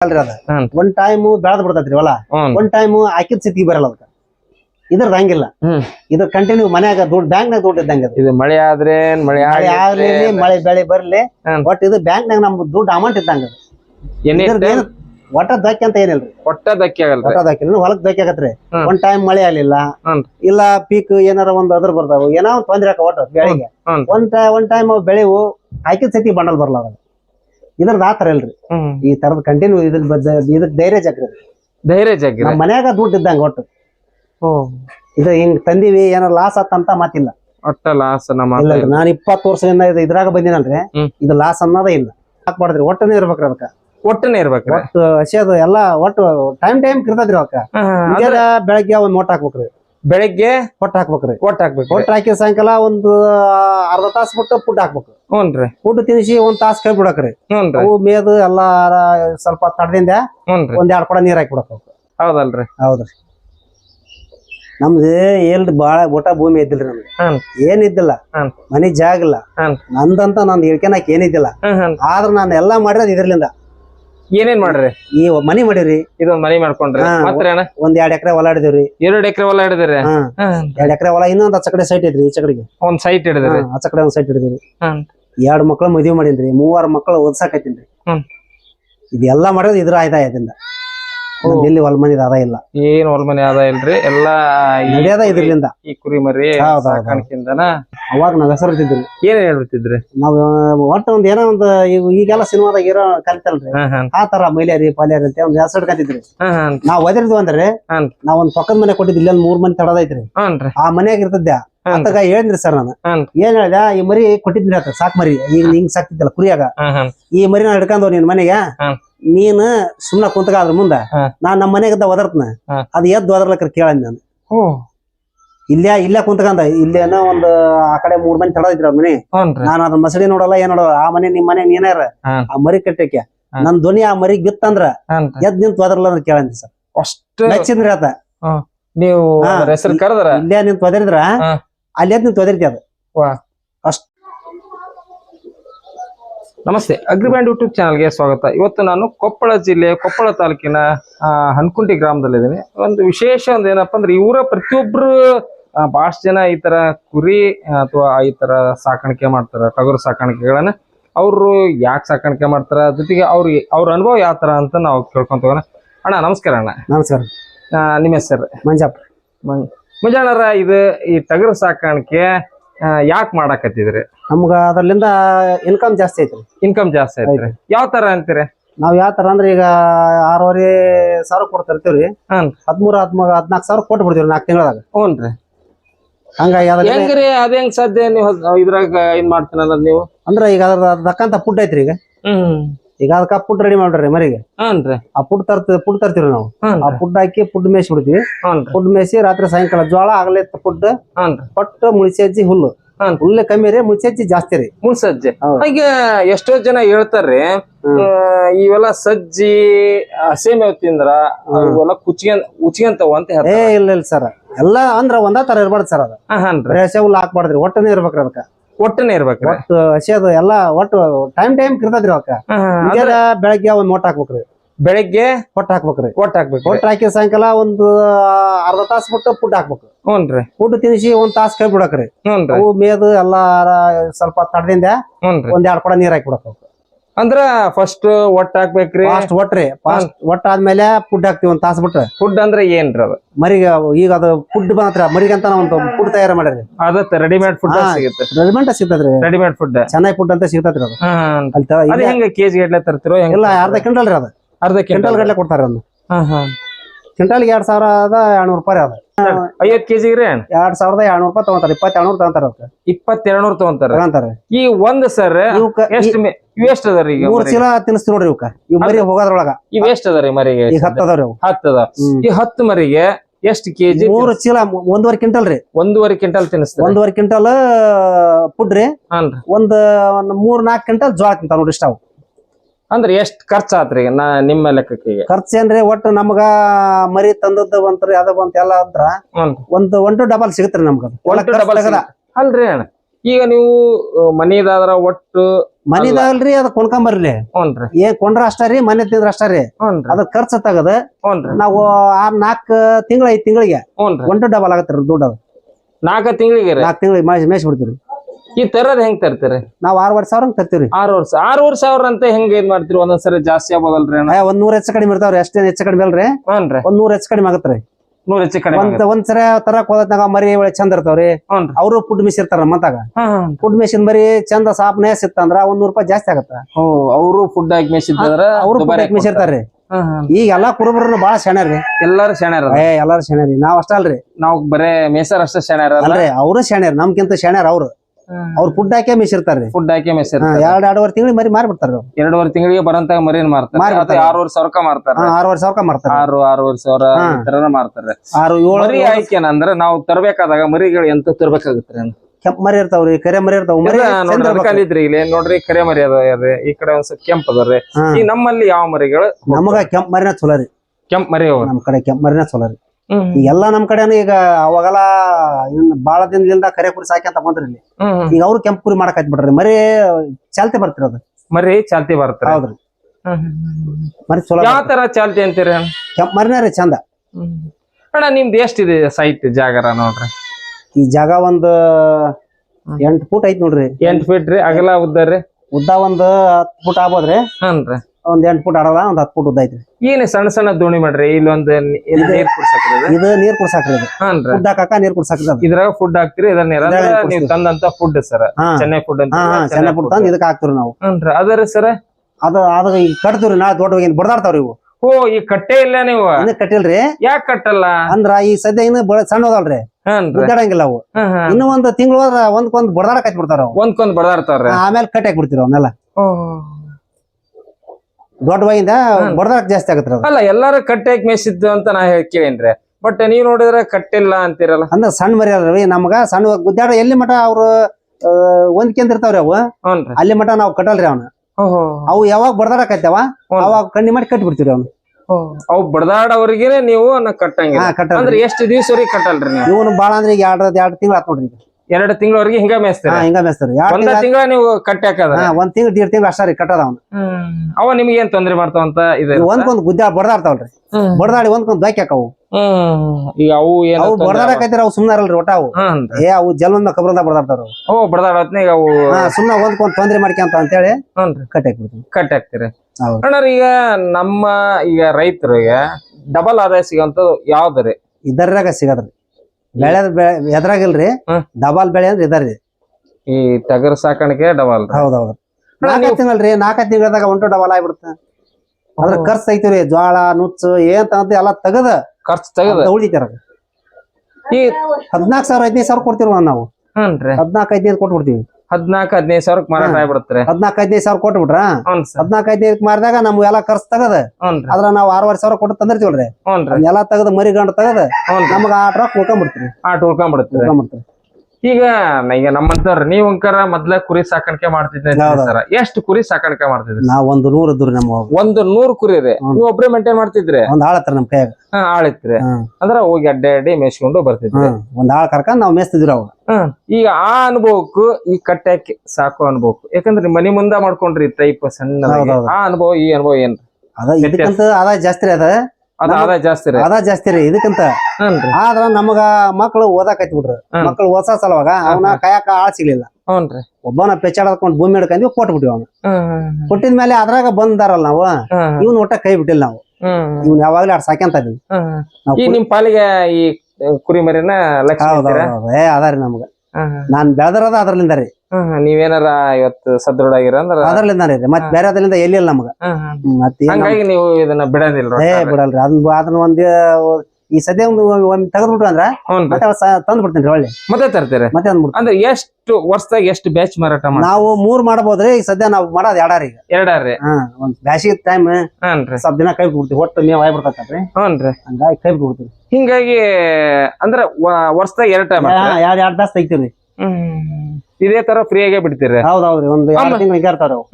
ಅಲ್ರಿ ಅದ. ಒಂದ್ ಟೈಮ್ ಬೆಳದ್ ಬಿಡ್ತೈತ್ರಿ ಹೊಲ. ಒಂದ್ ಟೈಮ್ ಹಾಕಿದ ಸ್ಥಿತಿಗೆ ಬರಲ್ಲ ಅದಕ್ಕ. ಇದ್ರದ್ ಹಂಗಿಲ್ಲ. ಇದು ಕಂಟಿನ್ಯೂ ಮನ್ಯಾಗ ದುಡ್ಡು ಬ್ಯಾಂಕ್ನಾಗ ದುಡ್ಡು ಇದ್ದಂಗ ಇದು ಮಳೆ ಆದ್ರೆ ಮಳೆ ಆಗ್ಲಿ ಮಳೆ ಬೆಳೆ ಬರ್ಲಿ. ಒಟ್ ಇದು ಬ್ಯಾಂಕ್ನಾಗ ನಮ್ ದುಡ್ಡು ಅಮೌಂಟ್ ಇದ್ದಂಗ ಒಟ್ಟ ದಕ್ಕಿ ಅಂತ ಏನಿಲ್ರಿ. ಒಟ್ಟ ಧಕ್ಕೆ ಆಗಲ್ರಿ. ಒಟ್ಟ ದಕ್ಕೆ ಹೊಲಕ್ ದಕ್ಕಿ ಆಗತ್ರಿ. ಒಂದ್ ಟೈಮ್ ಮಳೆ ಆಗ್ಲಿಲ್ಲ. ಇಲ್ಲ ಪೀಕ್ ಏನಾರ ಒಂದ್ ಅದ್ರ ಬರ್ತಾವ ಏನೋ ತೊಂದ್ರೆ ಆಕ ಒಟ್ಟು ಬೆಳೆಗೆ. ಒಂದ್ ಒಂದ್ ಟೈಮ್ ಬೆಳೆವು ಹಾಕಿದ ಸತಿ ಬಂಡಲ್ ಬರಲ್ಲ ಅವಾಗ ಇದ್ರದ್ ಆ ಇಲ್ರಿ. ಈ ತರದ್ ಕಂಟಿನ್ಯೂ ಇದ್ರ ಬದ್ದ ಇದಕ್ ಧೈರ್ಯ ಜಾಗ್ರ. ಧೈರ್ಯ ಜಗ್ಗಿರ ನಮ್ ಮನ್ಯಾಗ ದುಡ್ಡು ಇದ್ದಂಗ ಒಟ್ಟು. ಇದು ಹಿಂಗ್ ತಂದಿವಿ ಏನೋ ಲಾಸ್ ಆತಂತ ಮಾತಿಲ್ಲ. ಒಟ್ಟ ಲಾಸ್ ನಮ್ಮ ಇಲ್ಲ ನಾನು ಇಪ್ಪತ್ತು ವರ್ಷದಿಂದ ಇದು ಇದ್ರಾಗ ಬಂದಿನಲ್ರಿ. ಇದು ಲಾಸ್ ಅನ್ನೋದೇ ಇಲ್ಲ. ಹಾಕ್ಬಾರ್ದ್ರಿ ಒಟ್ಟನೇ ಇರ್ಬೇಕ್ರಿ ಅದಕ್ಕ. ಒಟ್ಟನೆ ಇರ್ಬೇಕ್ರಿ. ಒಟ್ಟು ಅದು ಎಲ್ಲಾ ಒಟ್ಟು ಟೈಮ್ ಟೈಮ್ ಕಿರ್ತದ್ರಿ ಅವಕ್ಕ. ಬೆಳಗ್ಗೆ ಒಂದ್ ಮೋಟ್ ಹಾಕ್ಬೇಕ್ರಿ. ಬೆಳಿಗ್ಗೆ ಹೊಟ್ಟ ಹಾಕ್ಬೇಕ್ರಿ. ಒಟ್ಟ ಹಾಕ್ಬೇಕು. ಹೊಟ್ಟ ಹಾಕಿ ಸಾಯಂಕಾಲ ಒಂದು ಅರ್ಧ ತಾಸು ಬಿಟ್ಟು ಫುಡ್ ಹಾಕ್ಬೇಕು. ಹ್ಞೂನ್ರಿ ಫುಡ್ ತಿನ್ಸಿ ಒಂದ್ ತಾಸು ಕೈ ಬಿಡಕ್ರಿ. ಹ್ಞೂನ್ರಿ ಅವು ಮೇದು ಎಲ್ಲಾ ಸ್ವಲ್ಪ ತಡದಿಂದ ಹ್ಞೂನ್ರಿ ಒಂದ್ ಎರಡ್ ಕೊಡ ನೀರ್ ಹಾಕಿ ಬಿಡಕ್ ಹೌದಲ್ರಿ ಹೌದ್ರಿ ನಮ್ದು ಎಲ್ರಿ ಬಾಳ ಊಟ ಭೂಮಿ ಇದ್ದಿಲ್ರಿ ನಮ್ಗೆ ಏನಿದ್ದಿಲ್ಲ. ಮನಿ ಜಾಗ ಇಲ್ಲ. ನಂದಂತ ನಂದು ಹೇಳ್ಕೊಳಕ್ ಏನಿದ್ದಿಲ್ಲ ಆದ್ರ ನಾನು ಎಲ್ಲಾ ಮಾಡಿರೋದು ಇದ್ರಲಿಂದ ಏನೇನ್ ಮಾಡ್ರಿ? ಈ ಮನಿ ಮಾಡಿರಿ ಇದೊಂದ್ ಮನಿ ಮಾಡ್ಕೊಂಡ್ರಿ. ಹಾ. ಮತ್ರಿ ಅಣ್ಣ ಒಂದ್ ಎರಡ್ ಎಕರೆ ಹೊಲ ಹಿಡಿದಿವ್ರಿ ಎರಡ್ ಎಕರೆ ಹೊಲ ಹಿಡಿದ್ರಿ ಹಾ. ಎರಡ್ ಎಕರೆ ಹೊಲ ಇನ್ನೊಂದ್ ಹಚ್ಚ ಕಡೆ ಸೈಟ್ ಐತ್ರಿ ಈಚೆ ಕಡೆಗೆ ಒಂದ್ ಸೈಟ್ ಹಿಡಿದ್ರಿ ಹಚ್ಚ ಕಡೆ ಒಂದ್ ಸೈಟ್ ಹಿಡಿದಿವ್ರಿ ಹ್ಮ್ ಎರಡ್ ಮಕ್ಳು ಮದ್ವಿ ಮಾಡಿನ್ರಿ ಮೂವಾರ್ ಮಕ್ಳು ಓದ್ಸಾಕತ್ತೀನ್ರಿ ಹ್ಮ್. ಇದೆಲ್ಲಾ ಮಾಡೋದು ಇದ್ರ ಆಯ್ತಾ ನಂದ್ ಎಲ್ಲಿ ಹೊಲ ಮನೆ ಆದಾಯ ಇಲ್ಲ. ಏನ್ ಹೊಲ ಮನೆ ಅದ ಇಲ್ರಿ? ಎಲ್ಲಾ ನಡೆಯೋದ ಇದ್ರಲಿಂದ. ಈ ಕುರಿ ಮರಿ. ಸಾಕಾಣಿಕೆಯಿಂದನ? ಅವಾಗ ನಾವ್ ಹೆಸರು ಇದ್ದಿದ್ರಿ ಏನ್ ಹೇಳ್ಬಿಡ್ತಿದ್ರಿ ನಾವ್ ಒಟ್ಟ ಒಂದ್ ಏನೋ ಒಂದ್ ಈಗ ಈಗೆಲ್ಲ ಸಿನಿಮಾದಾಗ ಇರೋ ಕಲಿತಲ್ರಿ. ಆ ತರ ಮೈಲಾರಿ ಪಾಲ್ಯಾರಿ ಅಂತ ಒಂದ್ ಹೆಸರು ಹ್ಮ್ ನಾವ್ ಒದರಿದ್ವು ಅಂದ್ರೆ. ನಾವ್ ಒಂದ್ ಪಕ್ಕದ ಮನೆ ಕೊಟ್ಟಿದ್ ಇಲ್ಲೊಂದ್ ಮೂರ್ ಮನೆ ತಡದೈತ್ರಿ ಆ ಮನ್ಯಾಗ ಇರ್ತದ್ಯ? ಹ್ಮ್. ಅತ್ತಗ ಹೇಳಿದ್ರಿ ಸರ್ ನಾನು. ಏನ್ ಹೇಳ್ದ? ಈ ಮರಿ ಕೊಟ್ಟಿದ್ರಿ ಆತ ಸಾಕ್ ಮರಿ. ಈಗ ಹಿಂಗ್ ಸಾಕ್ತಿದ್ದಲ್ಲ ಕುರಿಯಾಗ. ಈ ಮರಿ ನಾ ಹಿಡ್ಕೊಂಡ್ ನಿನ್ ಮನೆಗೆ. ನೀನ್ ಸುಮ್ನ ಕುಂತಕ ಅದ್ರ ಮುಂದ ನಾ ನಾನ್ ನಮ್ಮ ಮನೆಗಿದ್ದ ಒದರ್ತನ. ಅದ್ ಎದ್ದು ಒದರ್ಲಕ್ರ ಕೇಳ ನಾನು. ಇಲ್ಲೇ ಇಲ್ಲೇ ಕುಂತಕಂದ. ಇಲ್ಲೇನೋ ಒಂದ್ ಆ ಕಡೆ ಮೂರ್ ಮನೆ ತಡದೈತ್ರಿ ಅದ್ ಮನೆ. ಹ್ಞೂನ್ರಿ ನಾನು ಅದ್ರ ಮಸಡಿ ನೋಡಲ್ಲ ಏನ್ ನೋಡಲ್ಲ. ಆ ಮನೆ ನಿಮ್ ಮನೆ ನೀನಾರ. ಆ ಮರಿ ಕಟ್ಟಕ್ಕೆ. ನನ್ ಧ್ವನಿ ಆ ಮರಿ ಬಿತ್ತಂದ್ರ ಹ್ಞೂನ್ರಿ ಎದ್ ನಿಂತ ಒದರ್ಲ ಅಂತ ಕೇಳಂದಿ ಸರ್. ಅಷ್ಟು ನಚ್ಚಿದ್ರಿ ಆತ ನೀವು ಹಾ. ಅದ್ರ ಹೆಸರು ಕರೆದ್ರ? ಇಲ್ಲೇ ನಿಂತ್ ಒದರಿದ್ರ ಹಾ. ಅಲ್ಲಿ ಎದ್ ನಿಂತ ಒದರಿತಿ ಅದು? ನಮಸ್ತೆ. ಅಗ್ರಿಬ್ಯಾಂಡ್ ಯೂಟ್ಯೂಬ್ ಚಾನಲ್ಗೆ ಸ್ವಾಗತ. ಇವತ್ತು ನಾನು ಕೊಪ್ಪಳ ಜಿಲ್ಲೆ ಕೊಪ್ಪಳ ತಾಲೂಕಿನ ಹನ್ಕುಂಟಿ ಗ್ರಾಮದಲ್ಲಿದ್ದೀನಿ. ಒಂದು ವಿಶೇಷ ಒಂದು ಏನಪ್ಪ ಅಂದ್ರೆ ಇವರ ಪ್ರತಿಯೊಬ್ಬರು ಭಾಳಷ್ಟು ಜನ ಈ ತರ ಕುರಿ ಅಥವಾ ಈ ತರ ಸಾಕಾಣಿಕೆ ಮಾಡ್ತಾರೆ ಟಗರು ಸಾಕಾಣಿಕೆಗಳನ್ನ ಅವರು ಯಾಕೆ ಸಾಕಾಣಿಕೆ ಮಾಡ್ತಾರ ಜೊತೆಗೆ ಅವ್ರಿಗೆ ಅವ್ರ ಅನುಭವ ಯಾವ ತರ ಅಂತ ನಾವು ಕೇಳ್ಕೊಂತ ಹೋಗೋಣ. ಅಣ್ಣ ನಮಸ್ಕಾರ ಅಣ್ಣ. ನಮಸ್ಕಾರ. ನಿಮ್ಮ ಹೆಸರು? ಮಂಜಪ್ಪ. ಮುಂಜಾನರ ಇದು ಈ ಟಗರು ಸಾಕಾಣಿಕೆ ಯಾಕೆ ಮಾಡಾಕತ್ತಿದ್ರಿ? ನಮ್ಗ ಅದ್ರಲಿಂದ ಇನ್ಕಮ್ ಜಾಸ್ತಿ ಐತ್ರಿ. ಇನ್ಕಮ್ ಜಾಸ್ತಿ ಐತ್ರಿ. ಯಾವ ತರ ಅಂತೀರಿ? ನಾವ್ ಯಾವ ತರ ಅಂದ್ರೆ ಈಗ ಆರೂವರೆ ಸಾವಿರ ಕೊಡ್ತಿರ್ತೀವ್ರಿ. ಹ್ಮ್. ಹದ್ಮೂರ್ ಹದ್ಮೂರ್ ಹದ್ನಾಲ್ಕು ಸಾವಿರ ಕೊಟ್ಟು ಬಿಡ್ತೀವ್ರಿ ನಾಲ್ಕು ತಿಂಗಳದಾಗ. ಹ್ಞೂನ್ರಿ ಹಂಗಾಗಿ ಅದ್ರ ಹೆಂಗ್ರಿ? ಅದ ಹೆಂಗ್ ಸಾಧ್ಯ ನೀವು ಇದ್ರಾಗ ಏನ್ ಮಾಡ್ತೀನ ಅನ್ನೋದ್ ನೀವು? ಅಂದ್ರೆ ಈಗ ಅದ್ರ ದಕ್ಕಂತ ಫುಡ್ ಐತ್ರಿ ಈಗ. ಹ್ಮ್. ಈಗ ಅದಕ್ಕೆ ಪುಟ್ ರೆಡಿ ಮಾಡ್ರಿ ಮರಿಗೆ. ಆ ಫುಡ್ ತರ್ತ ಪುಡ್ ತರ್ತೀವಿ ನಾವು. ಆ ಪುಡ್ ಹಾಕಿ ಪುಡ್ ಮೇಸಿ ಬಿಡ್ತೀವಿ ಪುಡ್ ಫುಡ್ ಮೇಯಿಸಿ ರಾತ್ರಿ ಸಾಯಂಕಾಲ ಜೋಳ ಆಗಲೇ ಪುಡ್ ಹ್ಞೂನ್ರಿ ಮುಳಿಸಿ ಹುಲ್ಲು. ಹುಲ್ಲೆ ಹುಲ್ಲು ಕಮ್ಮಿ ರೀ ಮುಳಿಸಜ್ಜಿ ಜಾಸ್ತಿ ರೀ. ಮುಳ್ಸಜ್ಜೆ ಹಾಗೆ ಈಗ ಎಷ್ಟೋ ಜನ ಹೇಳ್ತಾರ್ರಿ ಇವೆಲ್ಲ ಸಜ್ಜಿ ಹಸೆ ಮೇವ್ ತಿಂದ್ರ ಇವೆಲ್ಲ ಕುಚ್ಕೊಂಡ್ ಉಚ್ಕೊಂತಾವ ಅಂತ ಏ ಇಲ್ಲ ಇಲ್ಲ ಸರ್. ಎಲ್ಲಾ ಅಂದ್ರ ಒಂದ ತರ ಇರ್ಬಾರ್ದು ಸರ್ ಅದ. ಹಾ, ಹಾನ್ರಿ ಬರೀ ಹಸಿ ಹುಲ್ಲು ಹಾಕ್ಬಾರ್ದ್ರಿ ಒಟ್ಟನೇ ಇರ್ಬೇಕ್ರಿ ಅದಕ್ಕ. ಒಟ್ಟನೆ ಇರ್ಬೇಕು ಒಟ್ಟು ಹಸಿ ಅದು ಎಲ್ಲಾ ಒಟ್ಟು ಟೈಮ್ ಟೈಮ್ ಕಿರ್ತದ್ರಿ ಅವಕ್ಕ. ಮುಂಜಾನೆ ಬೆಳಗ್ಗೆ ಒಂದ್ ಮೊಟ್ಟ ಹಾಕ್ಬೇಕ್ರಿ. ಬೆಳಿಗ್ಗೆ ಹೊಟ್ಟ ಹಾಕ್ಬೇಕ್ರಿ. ಒಟ್ಟ ಹಾಕ್ಬೇಕು ಹೊಟ್ಟ ಹಾಕಿ ಸಾಯಂಕಾಲ ಒಂದು ಅರ್ಧ ತಾಸು ಬಿಟ್ಟು ಫುಡ್ ಹಾಕ್ಬೇಕು. ಹ್ಞೂನ್ರಿ ಫುಡ್ ತಿನ್ಸಿ ಒಂದ್ ತಾಸು ಕೈ ಬಿಡಕ್ರಿ. ಹ್ಞೂನ್ರಿ ಅವು ಮೇದು ಎಲ್ಲಾ ಸ್ವಲ್ಪ ತಡದಿಂದ ಒಂದ್ ಎರಡ್ ಕೊಡ ನೀರ್ ಹಾಕಿ ಬಿಡಕ್ ಅಂದ್ರ ಫಸ್ಟ್ ಒಟ್ಟ ಹಾಕ್ಬೇಕ್ರಿ. ಫಾಸ್ಟ್ ಒಟ್ರಿ ಫಾಸ್ಟ್ ಒಟ್ಟ ಆದ್ಮೇಲೆ ಫುಡ್ ಹಾಕ್ತಿವಿ ಒಂದ್ ತಾಸ್ ಬಿಟ್ರೆ. ಫುಡ್ ಅಂದ್ರೆ ಏನ್ರಿ ಅದು? ಮರಿಗ ಈಗ ಅದು ಫುಡ್ ಮಾತ್ರ ಮರಿಗಂತ ಒಂದು ಫುಡ್ ತಯಾರ ಮಾಡ್ರಿ. ಅದತ್ತ ರೆಡಿಮೇಡ್ ಫುಡ್. ಸಿಗುತ್ತೆ. ರೆಡಿಮೇಡ್ ಸಿಗ್ತದ್ರಿ. ರೆಡಿಮೇಡ್ ಫುಡ್ ಚೆನ್ನಾಗಿ ಫುಡ್ ಅಂತ ಸಿಗ್ತದ್ರಿ ಅದು. ಅಲ್ಲಿ ಹೆಂಗ ಕೆಜಿ ಗಟ್ಲೆ ತರ್ತಿರೋ ಇಲ್ಲ ಅರ್ಧ ಕ್ವಿಂಟಲ್ ರೀ ಅದು. ಅರ್ಧ ಕ್ವಿಂಟಲ್ ಗಟ್ಲೆ ಕೊಡ್ತಾರ ಅದನ್ನ. ಹಾ ಹಾ. ಕ್ವಿಂಟಲ್ಗೆ ಎರಡ್ ಸಾವಿರದ ಅದ ಎರಡ್ನೂರು ರೂಪಾಯಿ ಅದ. ಐವತ್ ಕೆಜಿ ರೀ ಎರಡ್ ಸಾವಿರದ ಎರಡ್ನೂರು ರೂಪಾಯಿ ತಗೊಂತಾರೆ ಇಪ್ಪತ್ತೆರಡ್ನೂರು ತಗೋತಾರ ಅದಕ್ಕೆ. ಇಪ್ಪತ್ತೆರಡ್ನೂರು ತಗೊಂತಾರ. ಈ ಒಂದ್ ಸರ್ ಇವಕ್ಕ ಎಷ್ಟ್ ಮೇ- ಇವ್ ಎಷ್ಟ್ ಅದಾರಿ ಈಗ ಮೂರ್? ಚೀಲ ತಿನ್ಸ್ತಿ ನೋಡ್ರಿ ಇವಕ್ಕ ಇವ್ ಮರಿ ಹೋಗೋದ್ರೊಳಗ. ಇವ್ ಎಷ್ಟ್ ಅದಾರಿ ಮರಿಗೆ? ಈಗ ಹತ್ತು ಅದಾವ್ರಿ ಅವು. ಹತ್ತು ಅದ. ಈ ಹತ್ತು ಮರಿಗೆ ಎಷ್ಟ್ ಕೆಜಿ ಮೂರು ಚೀಲ ಒಂದೂವರೆ ಕ್ವಿಂಟಲ್ ರೀ. ಒಂದೂವರೆ ಕ್ವಿಂಟಲ್ ತಿನ್ಸ್ ಒಂದೂವರೆ ಕ್ವಿಂಟಲ್ ಪುಡ್ರಿ. ರೀ ಒಂದ್ ಮೂರ್ ನಾಲ್ಕು ಕ್ವಿಂಟಲ್ ಜೋಳ ತಿಂತಾವ ನೋಡ್ರಿ ಇಷ್ಟ ಅವು. ಅಂದ್ರ ಎಷ್ಟ್ ಖರ್ಚ್ ಆತ್ರಿ ನಾ ನಿಮ್ಮ ಲೆಕ್ಕಕ್ಕೆ ಈಗ? ಅಂದ್ರೆ ಏನ್ರಿ ಒಟ್ಟು ನಮ್ಗ ಮರಿ ತಂದದ್ದು ಬಂತ್ರಿ ಅದ ಬಂತ ಎಲ್ಲ ಅಂದ್ರ ಹ್ಞೂ ಒಂದ್ ಒನ್ ಟು ಡಬಲ್ ಸಿಗತ್ರಿ ನಮ್ಗ ಒಟ್ಟು ಅಲ್ರಿ ಅಣ್ಣ. ಈಗ ನೀವು ಮನಿದಾದ್ರ ಒಟ್ಟು ಮನಿದಾಗಲ್ರಿ ಅದ ಕೊಂಡ್ಕೊಂಬರ್ಲಿ. ಹ್ಞೂನ್ರಿ ಏನ್ ಕೊಂಡ್ರ ಅಷ್ಟ ರೀ ಮನೆ ತಿಂದ್ರ ಅಷ್ಟ ರೀ. ಹ್ಞೂನ್ರಿ ಅದ ಖರ್ಚು ತಗದ ಹ್ಞೂನ್ರಿ ನಾವು ಆರ್ ನಾಕ್ ತಿಂಗಳ ಐದ್ ತಿಂಗಳಿಗೆ ಹ್ಞೂನ್ರಿ ಒಂಟು ಡಬಲ್ ಆಗತ್ರಿ ದುಡ್ಡು ಅದು ನಾಲ್ಕ ತಿಂಗಳಿಗೆ ರೀ? ನಾಲ್ಕು ತಿಂಗಳಿಗೆ ಮೇಯ್ಸ್ ಮೇಯ್ಸಿ ಬಿಡ್ತೀವಿ ಈ ತರದ್ ಹೆಂಗ್ ತರ್ತೀರಿ? ನಾವ್ ಆರೂವರೆ ಸಾವಿರ ತರ್ತೀವಿ ಆರ್ ವರ್ಷ ಆರೂವರೆ ಸಾವಿರ ಅಂತ ಹೆಂಗ್ ಏನ್ ಮಾಡ್ತೀರಿ? ಒಂದೊಂದ್ಸರಿ ಜಾಸ್ತಿ ಆಗೋದಲ್ರಿ ಅಣ್ಣ? ಒಂದ್ ನೂರ್ ಹೆಚ್ಚು ಕಡಿಮೆ ಇರ್ತಾವ್ರಿ ಅಷ್ಟೇ ಹೆಚ್ಚು ಕಡಿಮೆ ಅಲ್ರಿ. ಹ್ಞೂನ್ರಿ ಒಂದ್ ನೂರ್ ಹೆಚ್ಚು ಕಡಿಮೆ ಆಗತ್ರಿ. ನೂರ್ ಹೆಚ್ಚು ಕಡಿಮೆ ಒಂದ್ ಒಂದ್ಸರಿ ತರಕ್ ಹೋದಾಗ ಮರಿ ಒಳ್ಳೆ ಚಂದ ಇರ್ತಾವ್ರಿ. ಹ್ಞೂನ್ರಿ ಅವರು ಫುಡ್ ಮಿಸ್ ಇರ್ತಾರ ಮತ್ತಾಗ ಹ್ಮ್ ಫುಡ್ ಮಿಷಿನ್ ಬರೀ ಚಂದ ಸಾಪ್ ನೇಸ್ ಇತ್ತಂದ್ರ ಒಂದ್ ನೂರ್ ರೂಪಾಯಿ ಜಾಸ್ತಿ ಆಗತ್ತ. ಹೋ ಅವರು ಫುಡ್ ಹಾಕಿ ಮೇಸಿದ್ರ ಅವ್ರು ಫುಡ್ ಮಿಸ್ ಇರ್ತಾರ್ರಿ ಈಗ ಎಲ್ಲಾ ಕುರುಬರನ್ನು ಬಾಳ ಶೆಣ್ಯಾರ್ರಿ ಎಲ್ಲಾರು ಶಾಣ್ಯಾರ ಏ ಎಲ್ಲಾರು ಶಣರಿ ನಾವ್ ಅಷ್ಟ ಅಲ್ರಿ. ನಾವ್ ಬರೇ ಮೇಸರ್ ಅಷ್ಟೇ ಶಾಣ್ಯಾರ ಅವರು ಅವ್ರು ಶೆಣ್ಯಾರ ನಮ್ಗಿಂತ ಶೆಣ್ಯಾರ ಅವ್ರು. ಅವ್ರ ಫುಡ್ ಹಾಕಿ ಮಿಸ್ ಇರ್ತಾರ್ರಿ ಫುಡ್ ಹಾಕಿ ಮೇಸರ್ ಎರಡ್ ಎರಡುವರೆ ತಿಂಗಳು ಮರಿ ಮಾರಿ ಬಿಡ್ತಾರ ಎರಡೂವರೆ ತಿಂಗಳಿಗೆ ಬರಂತ ಮರಿನ್ ಮಾರ್ತಾರೆ. ಆರೂವರೆ ಸಾವಿರಕ್ಕ ಮಾರ್ತಾರ. ಆರೂವರೆ ಸಾವಿರ ಮಾರ್ತಾರೆ. ಆರು ಆರೂವರೆ ಸಾವಿರ ಮಾರ್ತಾರೆ. ಆರು ಏಳು ಮರಿ ಆಯ್ಕೆ ಅಂದ್ರ ನಾವು ತರಬೇಕಾದಾಗ ಮರಿಗಳು ಎಂತ ತರಬೇಕಾಗುತ್ತೆ ಕೆಂಪ್ ಮರಿ ಇರ್ತಾವ್ರಿ ಕರೆ ಮರಿ ಇರ್ತಾವ. ಮರಿ ಇಲ್ಲಿ. ನೋಡ್ರಿ ಕರೆ ಮರಿ ಅದ ಈ ಕಡೆ ಒಂದ್ ಸ್ವಲ್ಪ ಕೆಂಪ್ ಅದಾರ್ರಿ. ಈ ನಮ್ಮಲ್ಲಿ ಯಾವ ಮರಿಗಳು? ನಮಗ ಕೆಂಪ್ ಮರಿನ ಚಲೋ ರೀ. ಕೆಂಪ್ ಮರಿ ನಮ್ ಕಡೆ ಕೆಂಪ್ ಮರಿನ ಚಲೋ ರೀ. ಈಗೆಲ್ಲ ನಮ್ ಕಡೆನು ಈಗ ಅವಾಗೆಲ್ಲ ಬಹಳ ಬಾಳ ದಿನದಿಂದ ಕರೆ ಕುರಿ ಅಂತ ಬಂದ್ರಿ ಇಲ್ಲಿ. ಈಗ ಅವ್ರು ಕೆಂಪು ಕುರಿ ಮಾಡಕ್ ಬಿಡ್ರಿ ಮರಿ ಚಾಲ್ತಿ ಬರ್ತಿರೋದು ಮರಿ ಚಾಲ್ತಿ ಬರ್ತಾರ? ಹೌದ್ರಿ. ಮರಿ ಚಲೋ ಯಾವ ತರ ಚಾಲ್ತಿ ಅಂತೀರಿ? ಕೆಂಪ್ ಮರಿನ ರೀ ಚಂದ. ಅಣ್ಣ ನಿಮ್ದು ಎಷ್ಟಿದೆ ಸೈಟ್ ಜಾಗರ ನೋಡ್ರಿ? ಈ ಜಾಗ ಒಂದ್ ಎಂಟ್ ಫೂಟ್ ಐತಿ ನೋಡ್ರಿ. ಎಂಟ್ ಫೀಟ್ ರೀ ಅಗಲ ಉದ್ದ ರೀ? ಉದ್ದ ಒಂದ್ ಹತ್ತು ಫೂಟ್ ಆಗ್ಬೋದ್ರಿ. ಹನ್ರಿ ಒಂದ್ ಎಂಟ್ ಫುಟ್ ಅಡದ ಒಂದ್ ಹತ್ತು ಫುಟ್ ಉದ್ದ ಐತ್ರಿ. ಏನ್ ಸಣ್ಣ ಸಣ್ಣ ದೋಣಿ ಮಾಡ್ರಿ ಇಲ್ಲೊಂದ್ ನೀರ್ ಕುಡ್ಸಕ್ರಿ ಇದು? ನೀರ್ ಕುಡ್ಸಾಕ್ರಿ ಇದು. ಹನ್ರಿ ಫುಡ್ ಹಾಕಾಕ ನೀರ್ ಕುಡ್ಸಾಕ್ರಿ ಅದು. ಇದ್ರಾಗ ಫುಡ್ ಹಾಕ್ತಿರಿ ಇದನ್ನ ನೀರ್. ನೀವು ತಂದಂತ ಫುಡ್ ಸರ್. ಹಾ. ಚೆನ್ನೈ ಫುಡ್ ಚೆನ್ನೈ ಹಾ ಹಾ ಚೆನ್ನ ಫುಡ್ ತಂದ್ ಇದಕ್ ಹಾಕ್ತಿವ್ರಿ ನಾವು. ಹನ್ರಿ ಅದರ ಸರ್? ಅದ ಅದ ಈಗ ಕಟ್ತೀವ್ರಿ ನಾ ದೊಡ್ಡ ಹೋಗಿ ಬಡದಾಡ್ತಾವ್ರಿ ಇವು. ಓ ಈ ಕಟ್ಟೆ ಇಲ್ಲ ನೀವು? ಇನ್ನ ಕಟ್ಟಿಲ್ರಿ. ಯಾಕೆ ಕಟ್ಟಲ್ಲ? ಅಂದ್ರ ಈ ಸದ್ಯ ಇನ್ನು ಬಳ ಸಣ್ಣ ಹೋದಲ್ರಿ ಹನ್ರಿ ಅವು. ಇನ್ನ ಇನ್ನು ಒಂದ್ ತಿಂಗಳು ಹೋದ್ರ ಒಂದ್ಕೊಂದ್ ಬಡದಾಡಕ್ ಹಚ್ಚಿ ಬಿಡ್ತಾರ ಅವು. ಒಂದ್ಕೊಂದ್ ಬಡದಾಡ್ತಾವ್ರಿ. ಆಮೇಲೆ ಕಟ್ಟಿ ಬಿಡ್ತಿರ ಅವನ್ನೆಲ್ಲ. ದೊಡ್ಡ ವೈಯಿಂದ ಬಡದಾಕ್ ಜಾಸ್ತಿ ಆಗುತ್ತೆ ಅಲ್ಲ ಎಲ್ಲಾರು ಕಟ್ಟೆ ಹಾಕಿ ಮೇಸಿದ್ದು ಅಂತ ನಾ ಕೇಳಿನ್ರಿ ಕೇಳೇನ್ರಿ ಬಟ್ ನೀವ್ ನೋಡಿದ್ರೆ ಕಟ್ಟಿಲ್ಲ ಅಂತೀರಲ್ಲ. ಅಂದ್ರೆ ಸಣ್ಣ ಮರಿ ಅಲ್ರಿ ನಮಗ ಸಣ್ಣ ಗುದ್ದಾಡ ಎಲ್ಲಿ ಮಠ ಅವ್ರು ಹೊಂದ್ಕೊಂಡಿರ್ತಾವ್ರಿ ಅವು. ಹ್ಞೂನ್ರಿ. ಅಲ್ಲಿ ಮಠ ನಾವು ಕಟ್ಟಲ್ರಿ ಅವ್ನ. ಓಹೋ. ಅವು ಯಾವಾಗ ಬಡದಾಡಕ್ ಆಯ್ತಾವ ಅವಾಗ ಕಣ್ಣಿ ಮಾಡಿ ಕಟ್ಟಿ ಬಿಡ್ತೀವಿ ಅವ್ನು ಅವ್ ಬಡದಾಡವ್ರಿಗೆ ನೀವು ಕಟ್ಟಂಗಿಲ್ಲ. ಹಾ ಅಂದ್ರೆ ಎಷ್ಟು ದಿವ್ಸ ಕಟ್ಟಲ್ರಿ ನೀವು? ಇವನು ಬಾಳ ಅಂದ್ರೆ ಈಗ ಎರಡ್ ಎರಡ್ ತಿಂಗಳು ಆತ್ ನೋಡ್ರಿ ಈಗ. ಎರಡು ತಿಂಗಳವರೆಗೆ ಹಿಂಗ ಮೇಸ್ತಾರೆ ಹಿಂಗ ಮೇಸ್ತಾರೆ ಒಂದ ತಿಂಗಳ ನೀವು ಕಟ್ಟಿ ಹಾಕದ? ಒಂದ್ ತಿಂಗಳು ದೀಡ್ ತಿಂಗಳು ಅಷ್ಟ ರೀ ಕಟ್ಟದ ಅವ್ನು. ಅವ ನಿಮ್ಗೆ ಏನ್ ತೊಂದ್ರೆ ಮಾಡ್ತಾವಂತ ಇದೆ ಒಂದ್ಕೊಂದ್ ಗುದ್ದ ಬಡದಾಡ್ತಾವಲ್ರಿ. ಬಡದಾಡಿ ಒಂದ್ಕೊಂದ್ ದ್ವಾಕಿ ಹಾಕವು. ಈಗ ಅವು ಏನು ಅವು ಬಡದಾಡಕೈತಿರ ಅವು ಸುಮ್ನೆ ಇರಲ್ರಿ ಒಟ್ಟ ಅವು. ಏ ಅವು ಜಲ್ವಂದ ಕಬ್ರಂದ ಬಡದಾಡ್ತಾರ ಓ ಬಡದಾಡತ್ನಾಗ ಅವು ಸುಮ್ಮನೆ ಸುಮ್ನೆ ಒಂದ್ಕೊಂದ್ ತೊಂದ್ರೆ ಮಾಡ್ಕೊಂತ ಅಂತೇಳಿ ಕಟ್ಟಿ ಹಾಕ್ಬಿಡ್ತೀವಿ. ಕಟ್ಟಿ ಹಾಕ್ತೀರಿ. ಈಗ ಅಣ್ಣಾರ ಈಗ ನಮ್ಮ ಈಗ ರೈತರಿಗೆ ಡಬಲ್ ಆದಾಯ ಸಿಗಂತ ಯಾವ್ದ್ರಿ? ಇದರಾಗ ಸಿಗದ್ರಿ. ಬೆಳೆ ಎದ್ರಾಗಿಲ್ರಿ? ಹ್ಮ್. ಡಬಲ್ ಬೆಳೆ ಅಂದ್ರೆ ಇದಾರ್ರಿ. ಈ ಟಗರ್ ಸಾಕಾಣಿಕೆ ಡಬಲ್ ಹೌದೌದು. ಹೌದು ನಾಲ್ಕ ತಿಂಗಳ್ರಿ ನಾಲ್ಕ ತಿಂಗಳದಾಗ ಒಂಟು ಡಬಲ್ ಆಗ್ಬಿಡುತ್ತೆ. ಅದ್ರ ಖರ್ಚು ಐತಿವ್ರಿ ಜ್ವಾಳ ನುಚ್ಚು ಏನ್ ತಂದ ಎಲ್ಲಾ ತೆಗದ ಖರ್ಚು ತೆಗದ. ಉಳಿತಾರ ಈ ಹದ್ನಾಲ್ಕ ಸಾವಿರ ಹದಿನೈದು ಸಾವಿರ ಕೊಡ್ತೀವಿ ನಾವು. ಹ್ಞೂನ್ರಿ. ಹದ್ನಾಲ್ಕ ಹದಿನೈದು ಕೊಟ್ಟು ಹದ್ನಾಲ್ಕು ಹದಿನೈದು ಸಾವಿರಕ್ಕೆ ಮಾರಾಟ ಆಗ್ಬಿಡುತ್ತೆ ಆಗ್ಬಿಡತ್ರಿ ಹದ್ನಾಲ್ಕ ಹದಿನೈದು ಸಾವಿರ ಕೊಟ್ಟು ಬಿಟ್ರ ಹ್ಞೂ ಸರ್. ಹದ್ನಾಲ್ಕ ಹದಿನೈದು ಮಾರಿದಾಗ ನಮ್ಗೆ ಎಲ್ಲಾ ಖರ್ಚು ತಗದ. ಅದ್ರ ನಾವು ಆರೂವರೆ ಸಾವಿರ ಕೊಟ್ಟು ತಂದಿರ್ತೀವಲ್ರಿ. ಎಲ್ಲಾ ತೆಗದ ಮರಿ ಗಂಡು ತಗದ ಹ್ಞೂನ್ರಿ ನಮ್ಗ ಆ ಟ್ರಕ್ ಉಳ್ಕೊಂಡ್ಬಿಡ್ತೀರಿ ಆಟ ಉಳ್ಕೊಂಡ್ಬಿಡ್ತೀರಿ ಉಳ್ಕೊಂಡ್ಬಿಡ್ತೀರಿ ಈಗ ಈಗ ನಮ್ಮಂತವ್ರ ನೀವ್ ಅಂಕರ ಮೊದ್ಲ ಕುರಿ ಸಾಕಾಣಿಕೆ ಮಾಡ್ತಿದ್ದೆ. ಸರ್ ಎಷ್ಟು ಕುರಿ ಸಾಕಾಣಿಕೆ ಮಾಡ್ತಿದ್ರಿ? ನಾವ್ ಒಂದು ನೂರ್ ಇದ್ರಿ ನಮ್ಮ ಒಂದು ನೂರ್ ಕುರಿ ರೀ. ನೀವ್ ಒಬ್ರೇ ಮೇಂಟೈನ್ ಮಾಡ್ತಿದ್ರಿ? ಒಂದ್ ಆಳತ್ರ ನಮ್ ಕೈಯಾಗ. ಹಾ ಆಳಿತ್ರಿ ಅಂದ್ರ ಹೋಗಿ ಅಡ್ಡಾಡಿ ಅಡ್ಡಿ ಮೇಯ್ಸ್ಕೊಂಡು ಬರ್ತಿದ್ರಿ. ಒಂದ್ ಆಳ ಕರ್ಕೊಂಡ್ ನಾವ್ ಮೇಸ್ತಿದ್ರಿ ಅವಾಗ. ಈಗ ಆ ಅನುಭವಕ್ಕೂ ಈ ಕಟ್ಟಾಕಿ ಸಾಕು ಅನುಭವಕ್ಕೂ. ಯಾಕಂದ್ರೆ ಮನಿ ಮುಂದ ಮಾಡ್ಕೊಂಡ್ರಿ ಟೈಪ್ ಸಣ್ಣ ಆ ಅನುಭವ ಈ ಅನುಭವ ಏನ್ ಅದ ಜಾಸ್ತಿ ಅದ. ನಮ್ಮ- ಆದಾಯ ಜಾಸ್ತಿ ರೀ. ಆದಾಯ ಜಾಸ್ತಿ ರೀ ಇದಕ್ಕಂತ. ಆದ್ರ ನಮಗ ಮಕ್ಳು ಓದಾಕ ಬಿಡ್ರಿ ಹ್ಮ್. ಮಕ್ಳು ಓದ್ಸೋ ಸಲುವಾಗ ಅವನ ಕಾಯಕ ಆಳ್ ಸಿಗ್ಲಿಲ್ಲ. ಹ್ಞೂನ್ರಿ ಒಬ್ಬನ ಪೆಚ್ಚಾಡ್ಕೊಂಡ್ ಭೂಮಿ ಹಿಡ್ಕೊಂಡ್ವಿ ಕೊಟ್ಟು ಬಿಟ್ಟಿವಿ ಅವನು. ಕೊಟ್ಟಿದ ಮೇಲೆ ಅದ್ರಾಗ ಬಂದಾರಲ್ಲ ನಾವು ಇವ್ನ ಒಟ್ಟ ಕೈ ಬಿಟ್ಟಿಲ್ಲ ನಾವು. ಇವ್ನ ಯಾವಾಗ್ಲೂ ಆಡ್ ಸಾಕ್ಯಂತ ಇದೀವಿ ನಿಮ್ ಪಾಲಿಗೆ ಈ ಕುರಿ ಮರಿನ? ಏ ಅದಾರಿ ನಮ್ಗ. ನಾನ್ ಬೆಳೆದಿರೋದ ಅದ್ರಲಿಂದ ರೀ. ನೀವೇನಾರ ಇವತ್ತು ಸದೃಢ ಆಗಿರ ಅಂದ್ರ ಅದ್ರಲಿಂದ ರೀ. ಮತ್ ಬೇರೆ ಅದರಿಂದ ಎಲ್ಲಿಲ್ಲ ನಮ್ಗ. ಹಂಗಾಗಿ ನೀವು ಇದನ್ನ ಬಿಡೋದಿಲ್ಲ ಏ ಬಿಡಲ್ರಿ. ಅದನ್ನ ಅದನ್ನ ಒಂದ್ ಈ ಸದ್ಯ ಒಂದು ಒಂದ್ ತೆಗೆದ್ಬಿಟ್ರು ಅಂದ್ರ ಹ್ಞೂನ್ರಿ ಮತ್ತೆ ತಂದ್ ಬಿಡ್ತೀನಿ ಒಳ್ಳೆ. ಮತ್ತೆ ತರ್ತೀರಿ? ಮತ್ತೆ ಅಂದ್ರೆ ಎಷ್ಟು ವರ್ಷದಾಗ ಎಷ್ಟು ಬ್ಯಾಚ್ ಮಾರಾಟ ಮಾಡ ನಾವು ಮೂರ್ ಮಾಡಬಹುದ್ರಿ ಈಗ ಸದ್ಯ ನಾವು ಮಾಡೋದ್ ಎರಡಾರಿ ಈಗ. ಎರಡಾರ್ರಿ. ಹಾ ಒಂದ್ ಬ್ಯಾಸಿಗೆ ಟೈಮ್ ಹ್ಞೂನ್ರಿ ಸ್ವಲ್ಪ ದಿನ ಕೈ ಬಿಡ್ತೀವಿ ಒಟ್ಟು ಮೇವ್ ಆಗ್ಬಿಡ್ತೈತ್ರಿ ಹ್ಞೂನ್ರಿ ಹಂಗಾಗಿ ಕೈ ಬಿಡ್ತೀವಿ ಹಿಂಗಾಗಿ ಅಂದ್ರೆ ವ- ವರ್ಷದಾಗ ಎರಡ್ ಟೈಮ್ ಎರಡ್ ಎರಡ್ ತಾಸ್ ಹ್ಮ್ ಇದೇ ತರ ಫ್ರೀ ಆಗೇ ಬಿಡ್ತೀರಿ? ಹೌದೌದ್ರಿ ಒಂದ್ ಎರಡ್ ಆಮ- ತಿಂಗಳು ಇರ್ತಾರ ಅವು.